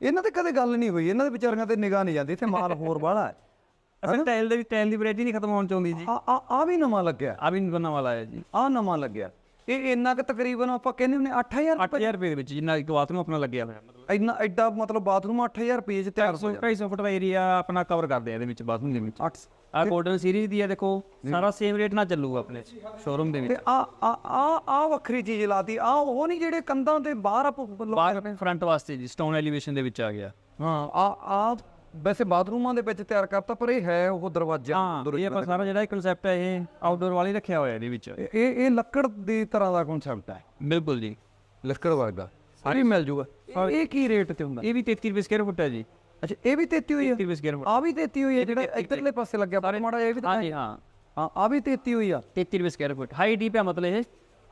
[SPEAKER 1] ਇਹਨਾਂ ਤੇ ਕਦੇ ਗੱਲ ਨਹੀਂ ਹੋਈ ਇਹਨਾਂ ਦੇ ਵਿਚਾਰੀਆਂ ਤੇ ਨਿਗਾਹ ਨਹੀਂ ਜਾਂਦੀ ਇੱਥੇ ਮਾਲ ਹੋਰ ਵਾਲਾ ਹੈ।
[SPEAKER 2] ਅਸਲ ਟਾਇਲ ਦੇ ਵੀ ਟਾਇਲ ਦੀ ਵੈਰਾਈਟੀ ਨਹੀਂ ਖਤਮ ਹੋਣ ਚਾਹੁੰਦੀ ਜੀ।
[SPEAKER 1] ਆ ਆ ਆ ਵੀ ਨਵਾਂ ਲੱਗਿਆ।
[SPEAKER 2] ਆ ਵੀ ਵਾਲਾ ਹੈ ਜੀ।
[SPEAKER 1] ਆ ਨਵਾਂ ਲੱਗਿਆ। ਇਹ ਇੰਨਾ ਕਿ ਤਕਰੀਬਨ ਆਪਾਂ ਕਹਿੰਦੇ ਹੁੰਦੇ 8000
[SPEAKER 2] 8000 ਰੁਪਏ ਦੇ ਵਿੱਚ ਜਿੰਨਾ ਇੱਕ ਬਾਥਰੂਮ ਆਪਣਾ ਲੱਗਿਆ ਹੋਇਆ। ਮਤਲਬ
[SPEAKER 1] ਇੰਨਾ ਐਡਾ ਮਤਲਬ ਬਾਥਰੂਮ 8000 ਰੁਪਏ ਚ ਤਿਆਰ
[SPEAKER 2] 250 250 ਫੁੱਟ ਦਾ ਏਰੀਆ ਆਪਣਾ ਕਵਰ ਕਰਦੇ ਆ ਇਹਦੇ ਵਿੱਚ ਬਾਥਰੂਮ ਦੇ ਵਿੱਚ।
[SPEAKER 1] 8
[SPEAKER 2] ਆ ਗੋਲਡਨ ਸੀਰੀਜ਼ ਦੀ ਹੈ ਦੇਖੋ ਸਾਰਾ ਸੇਮ ਰੇਟ ਨਾਲ ਚੱਲੂਗਾ ਆਪਣੇ ਸ਼ੋਰੂਮ ਦੇ ਵਿੱਚ।
[SPEAKER 1] ਤੇ ਆ ਆ ਆ ਆ ਵੱਖਰੀ ਚੀਜ਼ ਲਾਤੀ। ਆ ਉਹ ਨਹੀਂ ਜਿਹੜੇ ਕੰਧਾਂ ਤੇ ਬਾਹਰ ਆਪ
[SPEAKER 2] ਬਾਹਰ ਫਰੰਟ ਵਾਸਤੇ ਜੀ ਸਟੋਨ ਐਲੀਵੇਸ਼ਨ ਦੇ ਵਿੱਚ ਆ ਗਿਆ।
[SPEAKER 1] ਹਾਂ ਆ ਆ ਵੈਸੇ ਬਾਥਰੂਮਾਂ ਦੇ ਵਿੱਚ ਤਿਆਰ ਕਰਤਾ ਪਰ ਇਹ ਹੈ ਉਹ ਦਰਵਾਜ਼ਾ
[SPEAKER 2] ਹਾਂ ਇਹ ਆਪਾਂ ਸਾਰਾ ਜਿਹੜਾ ਕਨਸੈਪਟ ਹੈ ਇਹ ਆਊਟਡੋਰ ਵਾਲੀ ਰੱਖਿਆ ਹੋਇਆ ਇਹਦੇ ਵਿੱਚ।
[SPEAKER 1] ਇਹ ਇਹ ਲੱਕੜ ਦੀ ਤਰ੍ਹਾਂ ਦਾ ਕਨਸੈਪਟ ਹੈ।
[SPEAKER 2] ਬਿਲਕੁਲ ਜੀ
[SPEAKER 1] ਲੱਕੜ ਵਰਗਾ। ਸਾਰੀ ਮਿਲ ਜੂਗਾ। ਇਹ- ਇਹ ਕੀ ਰੇਟ ਤੇ ਹੁੰਦਾ?
[SPEAKER 2] ਇਹ ਵੀ 33 ਰੁਪਏ ਸਕੁਅਰ ਫੁੱਟ ਹੈ ਜੀ।
[SPEAKER 1] ਅੱਛਾ ਇਹ ਵੀ 33 ਹੋਈ
[SPEAKER 2] 33 ਰੁਪਏ ਸਕੁਅਰ ਫੁੱਟ
[SPEAKER 1] ਆ ਵੀ 33 ਹੋਈ ਹੈ ਜਿਹੜਾ ਇੱਧਰਲੇ ਪਾਸੇ ਲੱਗਿਆ ਮਾੜਾ ਜਿਹਾ ਇਹ ਵੀ
[SPEAKER 2] ਹਾਂ ਜੀ ਹਾਂ।
[SPEAKER 1] ਹਾਂ ਆ ਵੀ 33 ਹੋਈ ਆ।
[SPEAKER 2] 33 ਰੁਪਏ ਸਕੁਅਰ ਫੁੱਟ ਹਾਈ ਡੀਪ ਹੈ ਮਤਲਬ ਇਹ।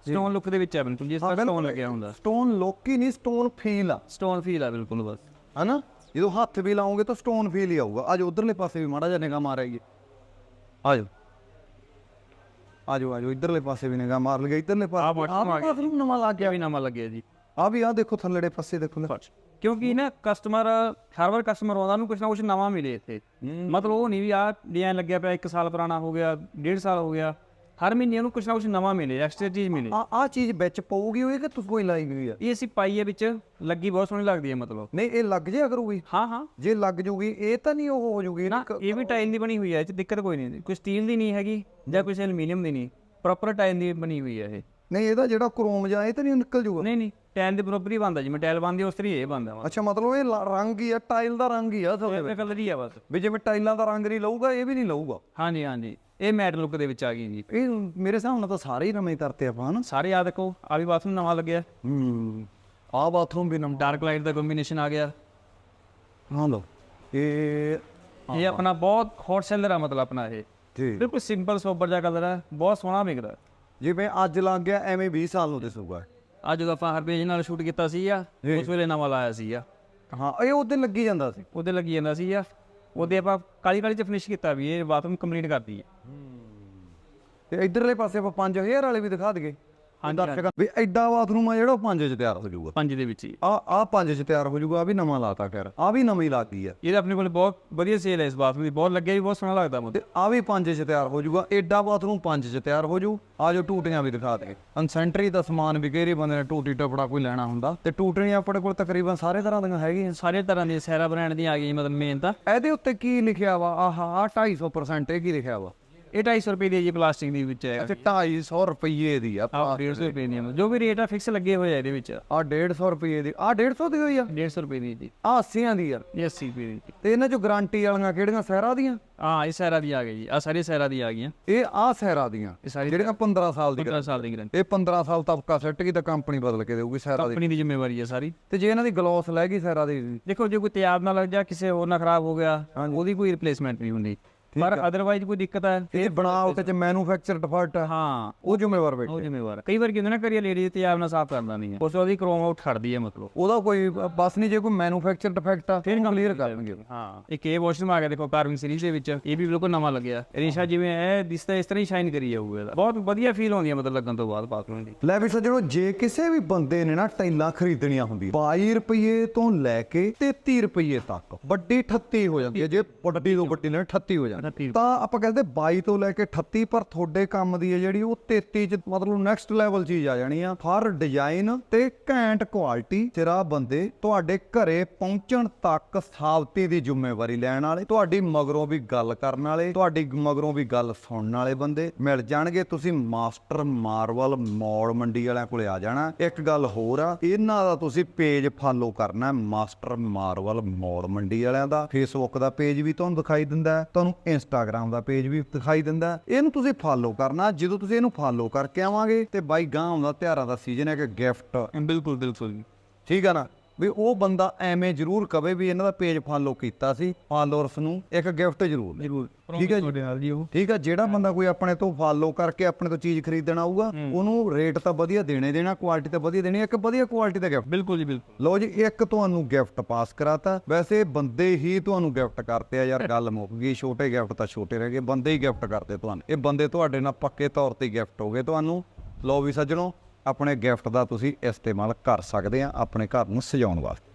[SPEAKER 2] ਸਟੋਨ ਲੁੱਕ ਦੇ ਵਿੱਚ ਹੈ ਬਿਲਕੁਲ ਜਿਸ ਤਰ੍ਹਾਂ ਸਟੋਨ ਲੱਗਿਆ ਹੁੰਦਾ।
[SPEAKER 1] ਸਟੋਨ ਲੋਕੀ ਨਹੀਂ ਸਟੋਨ ਫੀਲ ਆ।
[SPEAKER 2] ਸਟੋਨ ਫੀਲ ਆ ਬਿਲਕੁਲ ਬਸ।
[SPEAKER 1] ਹਨਾ? ਜਦੋਂ ਹੱਥ ਵੀ ਲਾਉਂਗੇ ਤਾਂ ਸਟੋਨ ਫੀਲ ਹੀ ਆਊਗਾ। ਅੱਜ ਉਧਰਲੇ ਪਾਸੇ ਵੀ ਮਾੜਾ ਜਿਹਾ ਨਿਗਾਹ ਮਾਰਾਂਗੇ ਆਜੋ ਆਜੋ ਆਜੋ ਇਧਰਲੇ ਪਾਸੇ ਵੀ ਨਿਗਾਹ ਮਾਰ ਲਈਏ ਇਧਰਲੇ
[SPEAKER 2] ਆਹ
[SPEAKER 1] ਪਾਸੇ
[SPEAKER 2] ਬਾਥਰੂਮ ਆ ਗਿਆ।
[SPEAKER 1] ਬਾਥਰੂਮ ਨਵਾਂ ਲੱਗ ਗਿਆ।
[SPEAKER 2] ਵੀ ਨਵਾਂ ਲੱਗਿਆ ਜੀ।
[SPEAKER 1] ਆ ਵੀ ਆ ਦੇਖੋ ਥੱਲੜੇ ਪਾਸੇ ਦੇਖੋ ਲੈ।
[SPEAKER 2] ਕਿਉਂਕਿ ਨਾ ਕਸਟਮਰ ਹਰ ਵਾਰ ਕਸਟਮਰ ਆਉਂਦਾ ਨੂੰ ਕੁਝ ਨਾ ਕੁਝ ਨਵਾਂ ਮਿਲੇ ਇੱਥੇ। ਮਤਲਬ ਉਹ ਨਹੀਂ ਵੀ ਆ ਡਿਜ਼ਾਈਨ ਲੱਗਿਆ ਪਿਆ 1 ਸਾਲ ਪੁਰਾਣਾ ਹੋ ਗਿਆ 1.5 ਸਾਲ ਹੋ ਗਿਆ। ਹਰ ਮਹੀਨੇ ਉਹਨੂੰ ਕੁਝ ਨਾ ਕੁਝ ਨਵਾਂ ਮਿਲੇ ਐਕਸਟਰਾ ਚੀਜ਼ ਮਿਲੇ।
[SPEAKER 1] ਆ ਆ ਚੀਜ਼ ਵਿੱਚ ਪਊਗੀ ਹੋਈ ਕਿ ਤੁਸੀਂ ਕੋਈ ਲਾਈ ਹੋਈ ਆ?
[SPEAKER 2] ਇਹ ਅਸੀਂ ਪਾਈ ਹੈ ਵਿੱਚ ਲੱਗੀ ਬਹੁਤ ਸੋਹਣੀ ਲੱਗਦੀ ਹੈ ਮਤਲਬ।
[SPEAKER 1] ਨਹੀਂ ਇਹ ਲੱਗ ਜਿਆ ਕਰੂਗੀ
[SPEAKER 2] ਹਾਂ ਹਾਂ।
[SPEAKER 1] ਜੇ ਲੱਗ ਜੂਗੀ ਇਹ ਤਾਂ ਨਹੀਂ ਉਹ ਹੋ ਜੂਗੀ
[SPEAKER 2] ਨਾ ਇਹ ਵੀ ਟਾਈਲ ਦੀ ਬਣੀ ਹੋਈ ਹੈ ਇਹ 'ਚ ਦਿੱਕਤ ਕੋਈ ਨਹੀਂ। ਕੋਈ ਸਟੀਲ ਦੀ ਨਹੀਂ ਹੈਗੀ ਜਾਂ ਕੋਈ ਐਲੂਮੀਨੀਅਮ ਦੀ ਨਹੀਂ। ਪ੍ਰੋਪਰ ਟਾਈਲ ਦੀ ਬਣੀ ਹੋਈ ਹੈ ਇਹ।
[SPEAKER 1] ਨਹੀਂ ਇਹਦਾ ਜਿਹੜਾ ਕ੍ਰੋਮ ਜਾਂ ਇਹ ਤਾਂ ਨਹੀਂ ਨਿਕਲ ਜੂਗਾ?
[SPEAKER 2] ਨਹੀਂ ਨਹੀਂ। ਟਾਇਲ ਦੇ ਬਰੋਬਰ ਹੀ ਬੰਦਾ ਜਿਵੇਂ ਟਾਇਲ ਬੰਦੀ ਉਸ ਤਰੀ ਇਹ ਬੰਦਾ ਵਾ।
[SPEAKER 1] ਅੱਛਾ ਮਤਲਬ ਇਹ ਲਾ- ਰੰਗ ਹੀ ਆ ਟਾਈਲ ਦਾ ਰੰਗ ਹੀ ਆ ਅਸਲ ਦੇ ਵਿੱਚ।
[SPEAKER 2] ਇਹ ਕਲਰ ਹੀ ਆ ਬਸ।
[SPEAKER 1] ਵੀ ਜਿਵੇਂ ਟਾਈਲਾਂ ਦਾ ਰੰਗ ਨਹੀਂ ਲਊਗਾ ਇਹ ਵੀ ਨਹੀਂ ਲਊਗਾ।
[SPEAKER 2] ਹਾਂਜੀ ਹਾਂਜੀ। ਇਹ ਮੈਟ ਲੁੱਕ ਦੇ ਵਿੱਚ ਆ ਗਈ ਜੀ।
[SPEAKER 1] ਇਹ ਮੇਰੇ ਹਿਸਾਬ ਨਾਲ ਤਾਂ ਸਾਰੇ ਹੀ ਨਵੇਂ ਕਰਤੇ ਆਪਾਂ ਹਨਾ?
[SPEAKER 2] ਸਾਰੇ ਆ ਦੇਖੋ ਆ ਵੀ ਬਾਥਰੂਮ ਨਵਾਂ ਲੱਗਿਆ।
[SPEAKER 1] ਹੂੰ ਆ ਬਾਥਰੂਮ ਵੀ ਨਵਾਂ।
[SPEAKER 2] ਡਾਰਕ ਲਾਈਟ ਦਾ ਕੰਬੀਨੇਸ਼ਨ ਆ ਗਿਆ।
[SPEAKER 1] ਹਾਂ ਲੋ ਇਹ
[SPEAKER 2] ਇਹ ਆਪਣਾ ਬਹੁਤ ਹੌਟ ਸੈਲਰ ਆ ਮਤਲਬ ਆਪਣਾ ਇਹ।
[SPEAKER 1] ਜੀ।
[SPEAKER 2] ਬਿਲਕੁਲ ਸਿੰਪਲ ਸੋਬਰ ਜਿਹਾ ਕਲਰ ਹੈ ਬਹੁਤ ਸੋਹਣਾ ਵਿਕਦਾ।
[SPEAKER 1] ਜਿਵੇਂ ਅੱਜ ਲੱਗ ਗਿਆ ਐਵੇਂ 20 ਸਾਲ ਨੂੰ ਦਿਸੂਗਾ
[SPEAKER 2] ਆ ਜਦੋਂ ਆਪਾਂ ਹਰਪੇਜ ਨਾਲ ਸ਼ੂਟ ਕੀਤਾ ਸੀ ਆ
[SPEAKER 1] ਜੀ।
[SPEAKER 2] ਉਸ ਵੇਲੇ ਨਵਾਂ ਲਾਇਆ ਸੀ ਆ
[SPEAKER 1] ਹਾਂ ਇਹ ਉਹਦੇ ਲੱਗੀ ਜਾਂਦਾ ਸੀ।
[SPEAKER 2] ਉਹਦੇ ਲੱਗੀ ਜਾਂਦਾ ਸੀ ਆ ਉਹਦੇ ਆਪਾਂ ਕਾਲੀ ਕਾਲੀ ਚ ਫਿਨਿਸ਼ ਕੀਤਾ ਵੀ ਇਹ ਬਾਥਰੂਮ ਕੰਪਲੀਟ ਕਰਦੀ ਹੈ।
[SPEAKER 1] ਤੇ ਇਧਰਲੇ ਪਾਸੇ ਆਪਾਂ 5000 ਵਾਲੇ ਵੀ ਦਿਖਾ ਦਈਏ। ਦਰਸ਼ਕਾਂ ਵੀ ਐਡਾ ਬਾਥਰੂਮ ਆ ਜਿਹੜਾ ਉਹ 5 ਚ ਤਿਆਰ ਹੋ ਜਾਊਗਾ।
[SPEAKER 2] ਪੰਜ ਦੇ ਵਿੱਚ ਹੀ।
[SPEAKER 1] ਆ ਆ 5 ਚ ਤਿਆਰ ਹੋ ਜਾਊਗਾ ਆ ਵੀ ਨਵਾਂ ਲਾਤਾ ਖੈਰ ਆ ਵੀ ਨਵੀਂ ਗਈ ਆ।
[SPEAKER 2] ਇਹਦਾ ਆਪਣੇ ਕੋਲ ਬਹੁਤ ਵਧੀਆ ਸੇਲ ਹੈ ਇਸ ਬਾਥਰੂਮ ਦੀ। ਬਹੁਤ ਲੱਗਿਆ ਵੀ ਬਹੁਤ ਸੋਹਣਾ ਲੱਗਦਾ ਮੈਨੂੰ
[SPEAKER 1] ਤੇ ਆ ਵੀ 5 ਚ ਤਿਆਰ ਹੋ ਜਾਊਗਾ। ਐਡਾ ਬਾਥਰੂਮ 5 ਚ ਤਿਆਰ ਹੋ ਜਾਊ। ਆ ਜੋ ਟੂਟੀਆਂ ਵੀ ਦਿਖਾ ਦੇ। ਅਨਸੈਂਟਰੀ ਦਾ ਸਮਾਨ ਵੀ ਕਿਹੜੇ ਬੰਦੇ ਨੇ ਟੂਟੀ ਟਪੜਾ ਕੋਈ ਲੈਣਾ ਹੁੰਦਾ। ਤੇ ਟੂਟੀਆਂ ਆਪਣੇ ਕੋਲ ਤਕਰੀਬਨ ਸਾਰੇ ਤਰ੍ਹਾਂ ਦੀਆਂ ਹੈਗੀਆਂ।
[SPEAKER 2] ਸਾਰੇ ਤਰ੍ਹਾਂ ਦੀ ਸੈਰਾ ਬ੍ਰਾਂਡ ਦੀਆਂ ਆ ਗਈ ਮਤਲਬ ਮੇਨ ਤਾਂ।
[SPEAKER 1] ਇਹਦੇ ਉੱਤੇ ਕੀ ਲਿਖਿਆ ਵਾ? ਆਹ ਆ 250% ਇਹ ਕੀ ਲਿਖਿਆ ਵਾ?
[SPEAKER 2] ਇਹ 250 ਰੁਪਏ ਦੀ ਜੀ ਪਲਾਸਟਿਕ ਦੀ ਵਿੱਚ ਹੈ
[SPEAKER 1] ਅੱਛਾ 250 ਰੁਪਏ ਦੀ ਆ
[SPEAKER 2] ਆ 150 ਰੁਪਏ ਦੀ। ਜੋ ਵੀ ਰੇਟ ਆ ਫਿਕਸ ਲੱਗੇ ਹੋਏ ਆ ਇਹਦੇ ਵਿੱਚ।
[SPEAKER 1] ਆ 150 ਰੁਪਏ ਦੀ। ਆ 150 ਦੀ ਹੋਈ ਆ?
[SPEAKER 2] 150 ਰੁਪਏ ਦੀ ਜੀ।
[SPEAKER 1] ਆ 80 ਦੀ
[SPEAKER 2] ਇਹ 80 ਰੁਪਏ ਦੀ।
[SPEAKER 1] ਤੇ ਇਹਨਾਂ ਚੋਂ ਗਾਰੰਟੀ ਵਾਲੀਆਂ ਕਿਹੜੀਆਂ ਸਹਿਰਾ ਦੀਆਂ?
[SPEAKER 2] ਹਾਂ ਇਹ ਸੈਰਾ ਦੀ ਆ ਗਈ ਜੀ। ਆ ਸਾਰੀ ਸੈਰਾ ਦੀ ਆ ਗਈਆਂ।
[SPEAKER 1] ਇਹ ਆ ਸਹਿਰਾ ਦੀਆਂ
[SPEAKER 2] ਇਹ ਸਾਰੀ
[SPEAKER 1] ਜਿਹੜੀਆਂ 15 ਸਾਲ ਦੀ
[SPEAKER 2] 15 ਸਾਲ ਦੀ ਗਰੰਟੀ।
[SPEAKER 1] ਇਹ 15 ਸਾਲ ਤੱਕ ਸੈੱਟ ਕੀ ਤਾਂ ਕੰਪਨੀ ਬਦਲ ਕੇ ਦੇਊਗੀ ਸਹਿਰਾ ਦੀ।
[SPEAKER 2] ਕੰਪਨੀ ਦੀ ਜ਼ਿੰਮੇਵਾਰੀ ਹੈ ਸਾਰੀ।
[SPEAKER 1] ਤੇ ਜੇ ਇਹਨਾਂ ਦੀ ਗਲੋਸ ਲੈ ਗਈ ਸਹਿਰਾ ਦੀ?
[SPEAKER 2] ਦੇਖੋ ਜੇ ਕੋਈ ਤਿਆਰ ਨਾ ਲੱਗ ਜਾ ਕਿਸੇ ਹੋਰ ਨਾਲ ਖਰਾਬ ਹੋ ਗਿਆ ਉਹਦੀ ਕੋਈ ਰਿਪਲੇਸਮੈਂਟ ਨਹੀਂ ਹੁੰਦੀ। ਪਰ ਅਦਰਵਾਈਜ਼ ਕੋਈ ਦਿੱਕਤ ਹੈ
[SPEAKER 1] ਇਹ ਬਣਾਵਟ ਚ ਮੈਨੂਫੈਕਚਰ ਡਿਫਾਲਟ ਆ
[SPEAKER 2] ਹਾਂ
[SPEAKER 1] ਉਹ ਜ਼ਿੰਮੇਵਾਰ
[SPEAKER 2] ਉਹ
[SPEAKER 1] ਬੈਠੇ
[SPEAKER 2] ਜ਼ਿੰਮੇਵਾਰ। ਹੈ। ਕਈ ਵਾਰ ਕੀ ਹੁੰਦਾ ਨਾ ਕਰੀਏ ਲੇਡੀ ਤਿਆਰ ਨਾਲ ਸਾਫ਼ ਕਰਦਾ ਨਹੀਂ ਹੈ। ਉਸ ਉਹਦੀ ਕ੍ਰੋਮ ਆਊਟ ਖੜਦੀ ਹੈ ਮਤਲਬ।
[SPEAKER 1] ਉਹਦਾ ਕੋਈ ਬਸ ਨਹੀਂ ਜੇ ਕੋਈ ਮੈਨੂਫੈਕਚਰ ਡਿਫੈਕਟ ਆ ਫਿਰ ਕਲੀਅਰ ਕਰਨਗੇ।
[SPEAKER 2] ਹਾਂ। ਇੱਕ ਇਹ ਵਾਸ਼ਰੂਮ ਆ ਗਿਆ ਦੇਖੋ ਕਾਰਵਿੰਗ ਸੀਰੀਜ਼ ਦੇ ਵਿੱਚ। ਇਹ ਵੀ ਬਿਲਕੁਲ ਨਵਾਂ ਲੱਗਿਆ। ਰੇਸ਼ਾ ਜਿਵੇਂ ਇਹ ਦਿਸਦਾ ਇਸ ਤਰ੍ਹਾਂ ਹੀ ਸ਼ਾਈਨ ਕਰੀ ਜਾਊਗਾ ਇਹਦਾ। ਬਹੁਤ ਵਧੀਆ ਫੀਲ ਆਉਂਦੀ ਹੈ ਮਤਲਬ ਲੱਗਣ ਤੋਂ ਬਾਅਦ ਬਾਥਰੂਮ ਦੀ
[SPEAKER 1] ਲੈ ਵੀ ਸੱਜਣੋ ਜੇ ਕਿਸੇ ਵੀ ਬੰਦੇ ਨੇ ਨਾ ਟਾਈਲਾਂ ਖਰੀਦਣੀਆਂ ਹੁੰਦੀਆਂ 22 ਰੁਪਏ ਤੋਂ ਲੈ ਕੇ 33 ਰੁਪਏ ਤੱਕ ਵੱਡੀ 38 ਹੋ ਜਾਂਦੀ ਹੈ। ਜੇ ਵੱਡੀ ਤੋਂ ਵੱਡੀ ਨੇ 38 ਹੋ ਜਾਂਦੀ
[SPEAKER 2] 38
[SPEAKER 1] ਤਾਂ ਆਪਾਂ ਕਹਿੰਦੇ 22 ਤੋਂ ਲੈ ਕੇ 38 ਪਰ ਤੁਹਾਡੇ ਕੰਮ ਦੀ ਹੈ ਜਿਹੜੀ ਉਹ 33 ਚ ਮਤਲਬ ਨੈਕਸਟ ਲੈਵਲ ਚੀਜ਼ ਆ ਜਾਣੀ ਆ। ਹਰ ਡਿਜ਼ਾਈਨ ਤੇ ਘੈਂਟ ਕੁਆਲਿਟੀ ਸਿਰਾ ਬੰਦੇ ਤੁਹਾਡੇ ਘਰੇ ਪਹੁੰਚਣ ਤੱਕ ਸਾਬਤੀ ਦੀ ਜ਼ਿੰਮੇਵਾਰੀ ਲੈਣ ਵਾਲੇ ਤੁਹਾਡੀ ਮਗਰੋਂ ਵੀ ਗੱਲ ਕਰਨ ਵਾਲੇ ਤੁਹਾਡੀ ਮਗਰੋਂ ਵੀ ਗੱਲ ਸੁਣਨ ਵਾਲੇ ਬੰਦੇ ਮਿਲ ਜਾਣਗੇ। ਤੁਸੀਂ ਮਾਸਟਰ ਮਾਰਵਲ ਮੌੜ ਮੰਡੀ ਵਾਲਿਆਂ ਕੋਲੇ ਆ ਜਾਣਾ। ਇੱਕ ਗੱਲ ਹੋਰ ਆ ਇਹਨਾਂ ਦਾ ਤੁਸੀਂ ਪੇਜ ਫਾਲੋ ਕਰਨਾ ਮਾਸਟਰ ਮਾਰਵਲ ਮੌੜ ਮੰਡੀ ਵਾਲਿਆਂ ਦਾ। ਫੇਸਬੁੱਕ ਦਾ ਪੇਜ ਵੀ ਤੁਹਾਨੂੰ ਦਿਖਾਈ ਦਿੰਦਾ ਹੈ, ਤੁਹਾਨੂੰ ਇੰਸਟਾਗ੍ਰam ਦਾ ਪੇਜ ਵੀ ਦਿਖਾਈ ਦਿੰਦਾ। ਇਹਨੂੰ ਤੁਸੀਂ ਫਾਲੋ ਕਰਨਾ ਜਦੋਂ ਤੁਸੀਂ ਇਹਨੂੰ ਫਾਲੋ ਕਰਕੇ ਆਵਾਂਗੇ ਤੇ ਬਾਈ ਗਾਂ ਆਉਂਦਾ ਤਿਉਹਾਰਾਂ ਦਾ ਸੀਜ਼ਨ ਹੈ ਕਿ ਗਿਫਟ
[SPEAKER 2] ਬਿਲਕੁਲ ਬਿਲਕੁਲ
[SPEAKER 1] ਠੀਕ ਆ ਨਾ? ਵੀ ਉਹ ਬੰਦਾ ਐਵੇਂ ਜ਼ਰੂਰ ਕਵੇ ਵੀ ਇਹਨਾਂ ਦਾ ਪੇਜ ਫਾਲੋ ਕੀਤਾ ਸੀ ਫਾਲੋਅਰਸ ਨੂੰ ਇੱਕ ਗਿਫਟ ਜ਼ਰੂਰ
[SPEAKER 2] ਜ਼ਰੂਰ
[SPEAKER 1] ਠੀਕ ਹੈ।
[SPEAKER 2] ਤੁਹਾਡੇ ਨਾਲ ਜੀ ਉਹ।
[SPEAKER 1] ਠੀਕ ਆ ਜਿਹੜਾ ਬੰਦਾ ਕੋਈ ਆਪਣੇ ਤੋਂ ਫਾਲੋ ਕਰਕੇ ਆਪਣੇ ਤੋਂ ਚੀਜ਼ ਖਰੀਦਣ ਆਊਗਾ ਉਹਨੂੰ ਰੇਟ ਤਾਂ ਵਧੀਆ ਦੇਣੇ ਦੇਣਾ ਕੁਆਲਿਟੀ ਤਾਂ ਵਧੀਆ ਦੇਣੀ ਇੱਕ ਵਧੀਆ ਕੁਆਲਿਟੀ ਦਾ ਗਿਫਟ
[SPEAKER 2] ਬਿਲਕੁਲ ਜੀ ਬਿਲਕੁਲ।
[SPEAKER 1] ਲਓ ਜੀ ਇੱਕ ਤੁਹਾਨੂੰ ਗਿਫਟ ਪਾਸ ਕਰਾਤਾ। ਵੈਸੇ ਬੰਦੇ ਹੀ ਤੁਹਾਨੂੰ ਗਿਫਟ ਕਰਤੇ ਆ ਯਾਰ ਗੱਲ ਮੁੱਕ ਗਈ ਛੋਟੇ ਗਿਫਟ ਤਾਂ ਛੋਟੇ ਰਹਿ ਗਏ ਬੰਦੇ ਹੀ ਗਿਫਟ ਕਰਦੇ ਤੁਹਾਨੂੰ। ਇਹ ਬੰਦੇ ਤੁਹਾਡੇ ਨਾਲ ਪੱਕੇ ਤੌਰ ਤੇ ਗਿਫਟ ਹੋ ਗਏ ਤੁਹਾਨੂੰ। ਲਓ ਵੀ ਸੱਜਣੋ ਆਪਣੇ ਗਿਫਟ ਦਾ ਤੁਸੀਂ ਇਸਤੇਮਾਲ ਕਰ ਸਕਦੇ ਆ ਆਪਣੇ ਘਰ ਨੂੰ ਸਜਾਉਣ ਵਾਸਤੇ।